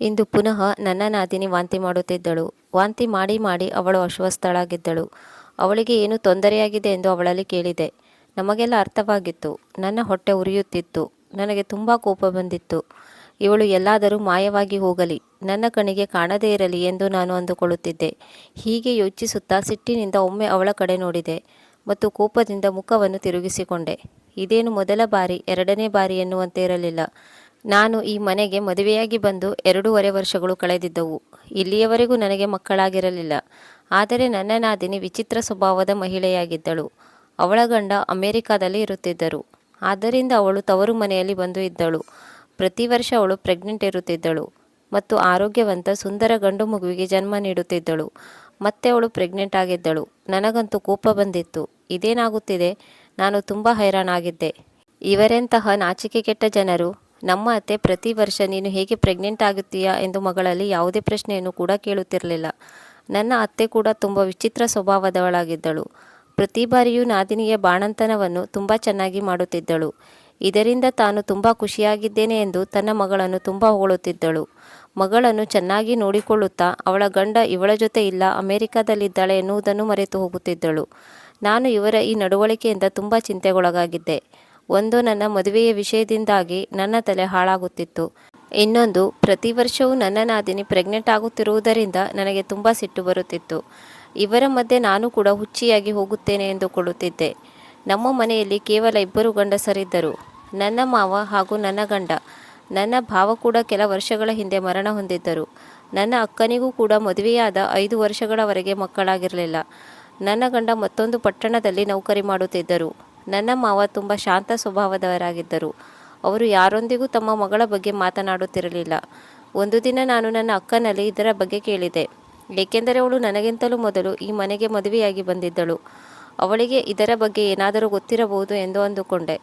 ಇಂದು ಪುನಃ ನನ್ನ ನಾದಿನಿ ವಾಂತಿ ಮಾಡುತ್ತಿದ್ದಳು. ವಾಂತಿ ಮಾಡಿ ಮಾಡಿ ಅವಳು ಅಸ್ವಸ್ಥಳಾಗಿದ್ದಳು. ಅವಳಿಗೆ ಏನು ತೊಂದರೆಯಾಗಿದೆ ಎಂದು ಅವಳಲ್ಲಿ ಕೇಳಿದೆ. ನಮಗೆಲ್ಲ ಅರ್ಥವಾಗಿತ್ತು. ನನ್ನ ಹೊಟ್ಟೆ ಉರಿಯುತ್ತಿತ್ತು. ನನಗೆ ತುಂಬ ಕೋಪ ಬಂದಿತ್ತು. ಇವಳು ಎಲ್ಲಾದರೂ ಮಾಯವಾಗಿ ಹೋಗಲಿ. ನನ್ನ ಕಣಿಗೆ ಕಾಣದೇ ಇರಲಿ ಎಂದು ನಾನು ಅಂದುಕೊಳ್ಳುತ್ತಿದ್ದೆ. ಹೀಗೆ ಯೋಚಿಸುತ್ತಾ ಸಿಟ್ಟಿನಿಂದ ಒಮ್ಮೆ ಅವಳ ಕಡೆ ನೋಡಿದೆ. ಮತ್ತು ಕೋಪದಿಂದ ಮುಖವನ್ನು ತಿರುಗಿಸಿಕೊಂಡೆ. ಇದೇನು ಮೊದಲ ಬಾರಿ, ಎರಡನೇ ಬಾರಿ ಎನ್ನುವಂತೆ ಇರಲಿಲ್ಲ. ನಾನು ಈ ಮನೆಗೆ ಮದುವೆಯಾಗಿ ಬಂದು ಎರಡೂವರೆ ವರ್ಷಗಳು ಕಳೆದಿದ್ದವು. ಇಲ್ಲಿಯವರೆಗೂ ನನಗೆ ಮಕ್ಕಳಾಗಿರಲಿಲ್ಲ. ಆದರೆ ನನ್ನ ನಾದಿನಿ ವಿಚಿತ್ರ ಸ್ವಭಾವದ ಮಹಿಳೆಯಾಗಿದ್ದಳು. ಅವಳ ಗಂಡ ಅಮೆರಿಕಾದಲ್ಲಿ ಇರುತ್ತಿದ್ದರು. ಆದ್ದರಿಂದ ಅವಳು ತವರು ಮನೆಯಲ್ಲಿ ಬಂದು ಇದ್ದಳು. ಪ್ರತಿ ವರ್ಷ ಅವಳು ಪ್ರೆಗ್ನೆಂಟ್ ಇರುತ್ತಿದ್ದಳು ಮತ್ತು ಆರೋಗ್ಯವಂತ ಸುಂದರ ಗಂಡು ಮಗುವಿಗೆ ಜನ್ಮ ನೀಡುತ್ತಿದ್ದಳು. ಮತ್ತೆ ಅವಳು ಪ್ರೆಗ್ನೆಂಟ್ ಆಗಿದ್ದಳು. ನನಗಂತೂ ಕೋಪ ಬಂದಿತ್ತು. ಇದೇನಾಗುತ್ತಿದೆ? ನಾನು ತುಂಬ ಹೈರಾಣಾಗಿದ್ದೆ. ಇವರೆಂತಹ ನಾಚಿಕೆ ಕೆಟ್ಟ ಜನರು ನಮ್ಮ ಅತ್ತೆ ಪ್ರತಿ ವರ್ಷ ನೀನು ಹೇಗೆ ಪ್ರೆಗ್ನೆಂಟ್ ಆಗುತ್ತೀಯಾ ಎಂದು ಮಗಳಲ್ಲಿ ಯಾವುದೇ ಪ್ರಶ್ನೆಯನ್ನು ಕೂಡ ಕೇಳುತ್ತಿರಲಿಲ್ಲ. ನನ್ನ ಅತ್ತೆ ಕೂಡ ತುಂಬ ವಿಚಿತ್ರ ಸ್ವಭಾವದವಳಾಗಿದ್ದಳು. ಪ್ರತಿ ಬಾರಿಯೂ ನಾದಿನಿಯ ಬಾಣಂತನವನ್ನು ತುಂಬ ಚೆನ್ನಾಗಿ ಮಾಡುತ್ತಿದ್ದಳು. ಇದರಿಂದ ತಾನು ತುಂಬ ಖುಷಿಯಾಗಿದ್ದೇನೆ ಎಂದು ತನ್ನ ಮಗಳನ್ನು ತುಂಬ ಹೊಗಳುತ್ತಿದ್ದಳು. ಮಗಳನ್ನು ಚೆನ್ನಾಗಿ ನೋಡಿಕೊಳ್ಳುತ್ತಾ ಅವಳ ಗಂಡ ಇವಳ ಜೊತೆ ಇಲ್ಲ, ಅಮೆರಿಕದಲ್ಲಿದ್ದಾಳೆ ಎನ್ನುವುದನ್ನು ಮರೆತು ಹೋಗುತ್ತಿದ್ದಳು. ನಾನು ಇವರ ಈ ನಡವಳಿಕೆಯಿಂದ ತುಂಬ ಚಿಂತೆಗೊಳಗಾಗಿದ್ದೆ. ಒಂದು ನನ್ನ ಮದುವೆಯ ವಿಷಯದಿಂದಾಗಿ ನನ್ನ ತಲೆ ಹಾಳಾಗುತ್ತಿತ್ತು. ಇನ್ನೊಂದು, ಪ್ರತಿ ವರ್ಷವೂ ನನ್ನ ನಾದಿನಿ ಪ್ರೆಗ್ನೆಂಟ್ ಆಗುತ್ತಿರುವುದರಿಂದ ನನಗೆ ತುಂಬ ಸಿಟ್ಟು ಬರುತ್ತಿತ್ತು. ಇವರ ಮಧ್ಯೆ ನಾನು ಕೂಡ ಹುಚ್ಚಿಯಾಗಿ ಹೋಗುತ್ತೇನೆ ಎಂದುಕೊಳ್ಳುತ್ತಿದ್ದೆ. ನಮ್ಮ ಮನೆಯಲ್ಲಿ ಕೇವಲ ಇಬ್ಬರು ಗಂಡಸರಿದ್ದರು. ನನ್ನ ಮಾವ ಹಾಗೂ ನನ್ನ ಗಂಡ. ನನ್ನ ಭಾವ ಕೂಡ ಕೆಲ ವರ್ಷಗಳ ಹಿಂದೆ ಮರಣ ಹೊಂದಿದ್ದರು. ನನ್ನ ಅಕ್ಕನಿಗೂ ಕೂಡ ಮದುವೆಯಾದ ಐದು ವರ್ಷಗಳವರೆಗೆ ಮಕ್ಕಳಾಗಿರಲಿಲ್ಲ. ನನ್ನ ಗಂಡ ಮತ್ತೊಂದು ಪಟ್ಟಣದಲ್ಲಿ ನೌಕರಿ ಮಾಡುತ್ತಿದ್ದರು. ನನ್ನ ಮಾವ ತುಂಬ ಶಾಂತ ಸ್ವಭಾವದವರಾಗಿದ್ದರು. ಅವರು ಯಾರೊಂದಿಗೂ ತಮ್ಮ ಮಗಳ ಬಗ್ಗೆ ಮಾತನಾಡುತ್ತಿರಲಿಲ್ಲ. ಒಂದು ದಿನ ನಾನು ನನ್ನ ಅಕ್ಕನಲ್ಲಿ ಇದರ ಬಗ್ಗೆ ಕೇಳಿದೆ. ಏಕೆಂದರೆ ಅವಳು ನನಗಿಂತಲೂ ಮೊದಲು ಈ ಮನೆಗೆ ಮದುವೆಯಾಗಿ ಬಂದಿದ್ದಳು. ಅವಳಿಗೆ ಇದರ ಬಗ್ಗೆ ಏನಾದರೂ ಗೊತ್ತಿರಬಹುದು ಎಂದು ಅಂದುಕೊಂಡೆ.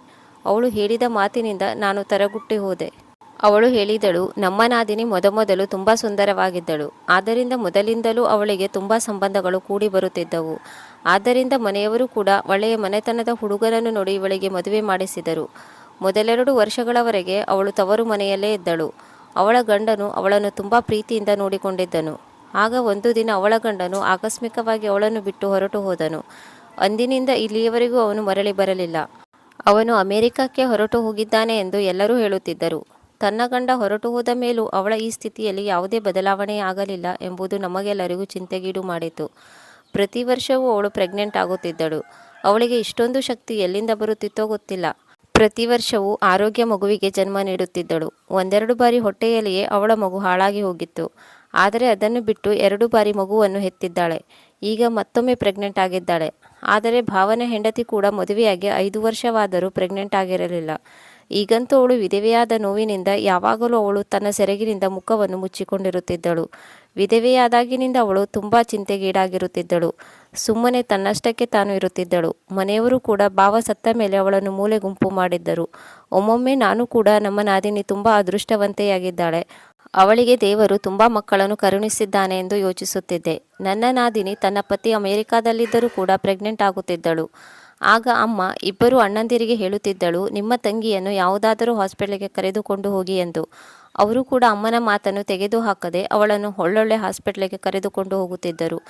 ಅವಳು ಹೇಳಿದ ಮಾತಿನಿಂದ ನಾನು ತರಗುಟ್ಟಿ ಹೋದೆ. ಅವಳು ಹೇಳಿದಳು, ನಮ್ಮ ನಾದಿನಿ ಮೊದಮೊದಲು ತುಂಬ ಸುಂದರವಾಗಿದ್ದಳು. ಆದ್ದರಿಂದ ಮೊದಲಿಂದಲೂ ಅವಳಿಗೆ ತುಂಬ ಸಂಬಂಧಗಳು ಕೂಡಿ ಬರುತ್ತಿದ್ದವು. ಆದ್ದರಿಂದ ಮನೆಯವರು ಕೂಡ ಒಳ್ಳೆಯ ಮನೆತನದ ಹುಡುಗರನ್ನು ನೋಡಿ ಇವಳಿಗೆ ಮದುವೆ ಮಾಡಿಸಿದರು. ಮೊದಲೆರಡು ವರ್ಷಗಳವರೆಗೆ ಅವಳು ತವರು ಮನೆಯಲ್ಲೇ ಇದ್ದಳು. ಅವಳ ಗಂಡನು ಅವಳನ್ನು ತುಂಬ ಪ್ರೀತಿಯಿಂದ ನೋಡಿಕೊಂಡಿದ್ದನು. ಆಗ ಒಂದು ದಿನ ಅವಳ ಗಂಡನು ಆಕಸ್ಮಿಕವಾಗಿ ಅವಳನ್ನು ಬಿಟ್ಟು ಹೊರಟು ಹೋದನು. ಅಂದಿನಿಂದ ಇಲ್ಲಿಯವರೆಗೂ ಅವನು ಮರಳಿ ಬರಲಿಲ್ಲ. ಅವನು ಅಮೆರಿಕಕ್ಕೆ ಹೊರಟು ಹೋಗಿದ್ದಾನೆ ಎಂದು ಎಲ್ಲರೂ ಹೇಳುತ್ತಿದ್ದರು. ತನ್ನ ಗಂಡ ಹೊರಟು ಹೋದ ಮೇಲೂ ಅವಳ ಈ ಸ್ಥಿತಿಯಲ್ಲಿ ಯಾವುದೇ ಬದಲಾವಣೆ ಆಗಲಿಲ್ಲ ಎಂಬುದು ನಮಗೆಲ್ಲರಿಗೂ ಚಿಂತೆಗೀಡು ಮಾಡಿತು. ಪ್ರತಿ ವರ್ಷವೂ ಅವಳು ಪ್ರೆಗ್ನೆಂಟ್ ಆಗುತ್ತಿದ್ದಳು. ಅವಳಿಗೆ ಇಷ್ಟೊಂದು ಶಕ್ತಿ ಎಲ್ಲಿಂದ ಬರುತ್ತಿತ್ತೋ ಗೊತ್ತಿಲ್ಲ. ಪ್ರತಿ ವರ್ಷವೂ ಆರೋಗ್ಯ ಮಗುವಿಗೆ ಜನ್ಮ ನೀಡುತ್ತಿದ್ದಳು. ಒಂದೆರಡು ಬಾರಿ ಹೊಟ್ಟೆಯಲ್ಲಿಯೇ ಅವಳ ಮಗು ಹಾಳಾಗಿ ಹೋಗಿತ್ತು. ಆದರೆ ಅದನ್ನು ಬಿಟ್ಟು ಎರಡು ಬಾರಿ ಮಗುವನ್ನು ಹೆತ್ತಿದ್ದಾಳೆ. ಈಗ ಮತ್ತೊಮ್ಮೆ ಪ್ರೆಗ್ನೆಂಟ್ ಆಗಿದ್ದಾಳೆ. ಆದರೆ ಭಾವನ ಹೆಂಡತಿ ಕೂಡ ಮದುವೆಯಾಗಿ ಐದು ವರ್ಷವಾದರೂ ಪ್ರೆಗ್ನೆಂಟ್ ಆಗಿರಲಿಲ್ಲ. ಈಗಂತೂ ಅವಳು ವಿಧವೆಯಾದ ನೋವಿನಿಂದ ಯಾವಾಗಲೂ ಅವಳು ತನ್ನ ಸೆರಗಿನಿಂದ ಮುಖವನ್ನು ಮುಚ್ಚಿಕೊಂಡಿರುತ್ತಿದ್ದಳು. ವಿಧವೆಯಾದಾಗಿನಿಂದ ಅವಳು ತುಂಬ ಚಿಂತೆಗೀಡಾಗಿರುತ್ತಿದ್ದಳು. ಸುಮ್ಮನೆ ತನ್ನಷ್ಟಕ್ಕೆ ತಾನು ಇರುತ್ತಿದ್ದಳು. ಮನೆಯವರು ಕೂಡ ಭಾವ ಸತ್ತ ಮೇಲೆ ಅವಳನ್ನು ಮೂಲೆ ಗುಂಪು ಮಾಡಿದ್ದರು. ಒಮ್ಮೊಮ್ಮೆ ನಾನು ಕೂಡ ನಮ್ಮ ನಾದಿನಿ ತುಂಬ ಅದೃಷ್ಟವಂತೆಯಾಗಿದ್ದಾಳೆ. ಅವಳಿಗೆ ದೇವರು ತುಂಬ ಮಕ್ಕಳನ್ನು ಕರುಣಿಸಿದ್ದಾನೆ ಎಂದು ಯೋಚಿಸುತ್ತಿದ್ದೆ. ನನ್ನ ನಾದಿನಿ ತನ್ನ ಪತಿ ಅಮೆರಿಕಾದಲ್ಲಿದ್ದರೂ ಕೂಡ ಪ್ರೆಗ್ನೆಂಟ್ ಆಗುತ್ತಿದ್ದಳು. ಆಗ ಅಮ್ಮ, ಇಬ್ಬರು ಅಣ್ಣಂದಿರಿಗೆ ಹೇಳುತ್ತಿದ್ದಳು, ನಿಮ್ಮ ತಂಗಿಯನ್ನು ಯಾವುದಾದರೂ ಹಾಸ್ಪಿಟಲ್ಗೆ ಕರೆದುಕೊಂಡು ಹೋಗಿ ಎಂದು. ಅವರು ಕೂಡ ಅಮ್ಮನ ಮಾತನ್ನು ತೆಗೆದುಹಾಕದೆ ಅವಳನ್ನು ಒಳ್ಳೊಳ್ಳೆ ಹಾಸ್ಪಿಟ್ಲಿಗೆ ಕರೆದುಕೊಂಡು ಹೋಗುತ್ತಿದ್ದರು.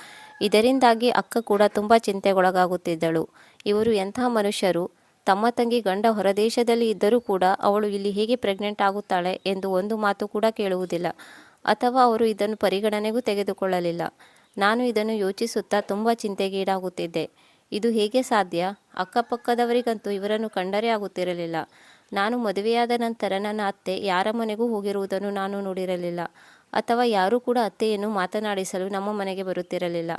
ಇದರಿಂದಾಗಿ ಅಕ್ಕ ಕೂಡ ತುಂಬ ಚಿಂತೆಗೊಳಗಾಗುತ್ತಿದ್ದಳು. ಇವರು ಎಂಥ ಮನುಷ್ಯರು? ತಮ್ಮ ತಂಗಿ ಗಂಡ ಹೊರದೇಶದಲ್ಲಿ ಇದ್ದರೂ ಕೂಡ ಅವಳು ಇಲ್ಲಿ ಹೇಗೆ ಪ್ರೆಗ್ನೆಂಟ್ ಆಗುತ್ತಾಳೆ ಎಂದು ಒಂದು ಮಾತು ಕೂಡ ಕೇಳುವುದಿಲ್ಲ. ಅಥವಾ ಅವರು ಇದನ್ನು ಪರಿಗಣನೆಗೂ ತೆಗೆದುಕೊಳ್ಳಲಿಲ್ಲ. ನಾನು ಇದನ್ನು ಯೋಚಿಸುತ್ತಾ ತುಂಬ ಚಿಂತೆಗೀಡಾಗುತ್ತಿದ್ದೆ. ಇದು ಹೇಗೆ ಸಾಧ್ಯ? ಅಕ್ಕಪಕ್ಕದವರಿಗಂತೂ ಇವರನ್ನು ಕಂಡರೆ ಆಗುತ್ತಿರಲಿಲ್ಲ. ನಾನು ಮದುವೆಯಾದ ನಂತರ ನನ್ನ ಅತ್ತೆ ಯಾರ ಮನೆಗೂ ಹೋಗಿರುವುದನ್ನು ನಾನು ನೋಡಿರಲಿಲ್ಲ. ಅಥವಾ ಯಾರೂ ಕೂಡ ಅತ್ತೆಯನ್ನು ಮಾತನಾಡಿಸಲು ನಮ್ಮ ಮನೆಗೆ ಬರುತ್ತಿರಲಿಲ್ಲ.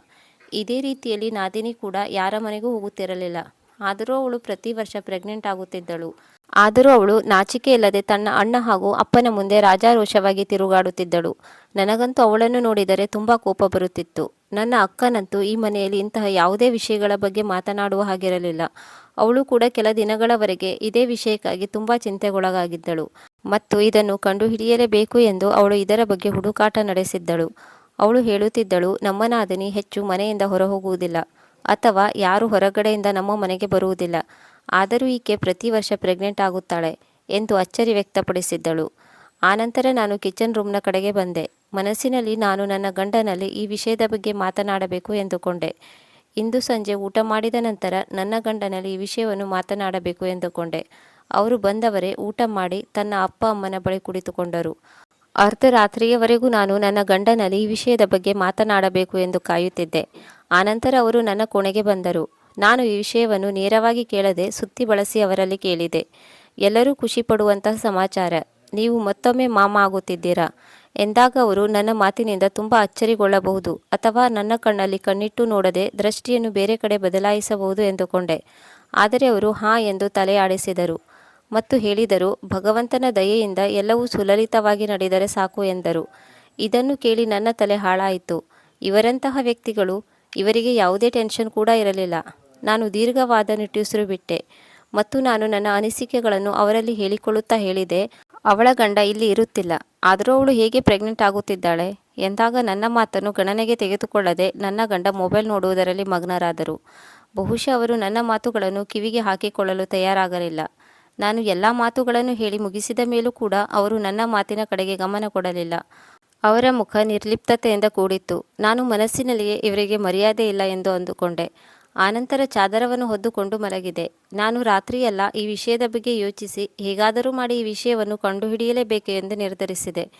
ಇದೇ ರೀತಿಯಲ್ಲಿ ನಾದಿನಿ ಕೂಡ ಯಾರ ಮನೆಗೂ ಹೋಗುತ್ತಿರಲಿಲ್ಲ. ಆದರೂ ಅವಳು ಪ್ರತಿ ವರ್ಷ ಪ್ರೆಗ್ನೆಂಟ್ ಆಗುತ್ತಿದ್ದಳು. ಆದರೂ ಅವಳು ನಾಚಿಕೆ ಇಲ್ಲದೆ ತನ್ನ ಅಣ್ಣ ಹಾಗೂ ಅಪ್ಪನ ಮುಂದೆ ರಾಜಾರೋಷವಾಗಿ ತಿರುಗಾಡುತ್ತಿದ್ದಳು. ನನಗಂತೂ ಅವಳನ್ನು ನೋಡಿದರೆ ತುಂಬ ಕೋಪ ಬರುತ್ತಿತ್ತು. ನನ್ನ ಅಕ್ಕನಂತೂ ಈ ಮನೆಯಲ್ಲಿ ಇಂತಹ ಯಾವುದೇ ವಿಷಯಗಳ ಬಗ್ಗೆ ಮಾತನಾಡುವ ಹಾಗಿರಲಿಲ್ಲ. ಅವಳು ಕೂಡ ಕೆಲ ದಿನಗಳವರೆಗೆ ಇದೇ ವಿಷಯಕ್ಕಾಗಿ ತುಂಬ ಚಿಂತೆಗೊಳಗಾಗಿದ್ದಳು ಮತ್ತು ಇದನ್ನು ಕಂಡುಹಿಡಿಯಲೇಬೇಕು ಎಂದು ಅವಳು ಇದರ ಬಗ್ಗೆ ಹುಡುಕಾಟ ನಡೆಸಿದ್ದಳು. ಅವಳು ಹೇಳುತ್ತಿದ್ದಳು ನಮ್ಮ ನಾದಿನಿ ಹೆಚ್ಚು ಮನೆಯಿಂದ ಹೊರಹೋಗುವುದಿಲ್ಲ ಅಥವಾ ಯಾರು ಹೊರಗಡೆಯಿಂದ ನಮ್ಮ ಮನೆಗೆ ಬರುವುದಿಲ್ಲ. ಆದರೂ ಈಕೆ ಪ್ರತಿ ವರ್ಷ ಪ್ರೆಗ್ನೆಂಟ್ ಆಗುತ್ತಾಳೆ ಎಂದು ಅಚ್ಚರಿ ವ್ಯಕ್ತಪಡಿಸಿದ್ದಳು. ಆನಂತರ ನಾನು ಕಿಚನ್ ರೂಮ್ನ ಕಡೆಗೆ ಬಂದೆ. ಮನಸ್ಸಿನಲ್ಲಿ ನಾನು ನನ್ನ ಗಂಡನಲ್ಲಿ ಈ ವಿಷಯದ ಬಗ್ಗೆ ಮಾತನಾಡಬೇಕು ಎಂದುಕೊಂಡೆ. ಇಂದು ಸಂಜೆ ಊಟ ಮಾಡಿದ ನಂತರ ನನ್ನ ಗಂಡನಲ್ಲಿ ಈ ವಿಷಯವನ್ನು ಮಾತನಾಡಬೇಕು ಎಂದುಕೊಂಡೆ. ಅವರು ಬಂದವರೇ ಊಟ ಮಾಡಿ ತನ್ನ ಅಪ್ಪ ಅಮ್ಮನ ಬಳಿ ಕುಳಿತುಕೊಂಡರು. ಅರ್ಧರಾತ್ರಿಯವರೆಗೂ ನಾನು ನನ್ನ ಗಂಡನಲ್ಲಿ ಈ ವಿಷಯದ ಬಗ್ಗೆ ಮಾತನಾಡಬೇಕು ಎಂದು ಕಾಯುತ್ತಿದ್ದೆ. ಆನಂತರ ಅವರು ನನ್ನ ಕೋಣೆಗೆ ಬಂದರು. ನಾನು ಈ ವಿಷಯವನ್ನು ನೇರವಾಗಿ ಕೇಳದೆ ಸುತ್ತಿ ಬಳಸಿ ಅವರಲ್ಲಿ ಕೇಳಿದೆ. ಎಲ್ಲರೂ ಖುಷಿ ಪಡುವಂತಹ ಸಮಾಚಾರ. ನೀವು ಮತ್ತೊಮ್ಮೆ ಮಾಮ ಆಗುತ್ತಿದ್ದೀರಾ? ಎಂದಾಗ ಅವರು ನನ್ನ ಮಾತಿನಿಂದ ತುಂಬ ಅಚ್ಚರಿಗೊಳ್ಳಬಹುದು ಅಥವಾ ನನ್ನ ಕಣ್ಣಲ್ಲಿ ಕಣ್ಣಿಟ್ಟು ನೋಡದೆ ದೃಷ್ಟಿಯನ್ನು ಬೇರೆ ಕಡೆ ಬದಲಾಯಿಸಬಹುದು ಎಂದುಕೊಂಡೆ. ಆದರೆ ಅವರು ಹಾ ಎಂದು ತಲೆಯಾಡಿಸಿದರು ಮತ್ತು ಹೇಳಿದರು, ಭಗವಂತನ ದಯೆಯಿಂದ ಎಲ್ಲವೂ ಸುಲಲಿತವಾಗಿ ನಡೆದರೆ ಸಾಕು ಎಂದರು. ಇದನ್ನು ಕೇಳಿ ನನ್ನ ತಲೆ ಹಾಳಾಯಿತು. ಇವರಂತಹ ವ್ಯಕ್ತಿಗಳು, ಇವರಿಗೆ ಯಾವುದೇ ಟೆನ್ಷನ್ ಕೂಡ ಇರಲಿಲ್ಲ. ನಾನು ದೀರ್ಘವಾದ ನಿಟ್ಟುಸಿರು ಬಿಟ್ಟೆ ಮತ್ತು ನಾನು ನನ್ನ ಅನಿಸಿಕೆಗಳನ್ನು ಅವರಲ್ಲಿ ಹೇಳಿಕೊಳ್ಳುತ್ತಾ ಹೇಳಿದೆ, ಅವಳ ಗಂಡ ಇಲ್ಲಿ ಇರುತ್ತಿಲ್ಲ. ಆದರೂ ಅವಳು ಹೇಗೆ ಪ್ರೆಗ್ನೆಂಟ್ ಆಗುತ್ತಿದ್ದಾಳೆ? ಎಂದಾಗ ನನ್ನ ಮಾತನ್ನು ಗಣನೆಗೆ ತೆಗೆದುಕೊಳ್ಳದೆ ನನ್ನ ಗಂಡ ಮೊಬೈಲ್ ನೋಡುವುದರಲ್ಲಿ ಮಗ್ನರಾದರು. ಬಹುಶಃ ಅವರು ನನ್ನ ಮಾತುಗಳನ್ನು ಕಿವಿಗೆ ಹಾಕಿಕೊಳ್ಳಲು ತಯಾರಾಗಲಿಲ್ಲ. ನಾನು ಎಲ್ಲ ಮಾತುಗಳನ್ನು ಹೇಳಿ ಮುಗಿಸಿದ ಮೇಲೂ ಕೂಡ ಅವರು ನನ್ನ ಮಾತಿನ ಕಡೆಗೆ ಗಮನ ಕೊಡಲಿಲ್ಲ. ಅವರ ಮುಖ ನಿರ್ಲಿಪ್ತತೆಯಿಂದ ಕೂಡಿತ್ತು. ನಾನು ಮನಸ್ಸಿನಲ್ಲಿಯೇ ಇವರಿಗೆ ಮರ್ಯಾದೆ ಇಲ್ಲ ಎಂದು ಅಂದುಕೊಂಡೆ. ಆನಂತರ ಚಾದರವನ್ನು ಹೊದ್ದುಕೊಂಡು ಮಲಗಿದೆ. ನಾನು ರಾತ್ರಿಯೆಲ್ಲ ಈ ವಿಷಯದ ಬಗ್ಗೆ ಯೋಚಿಸಿ, ಹೇಗಾದರೂ ಮಾಡಿ ಈ ವಿಷಯವನ್ನು ಕಂಡುಹಿಡಿಯಲೇಬೇಕು ಎಂದು ನಿರ್ಧರಿಸಿದೆ.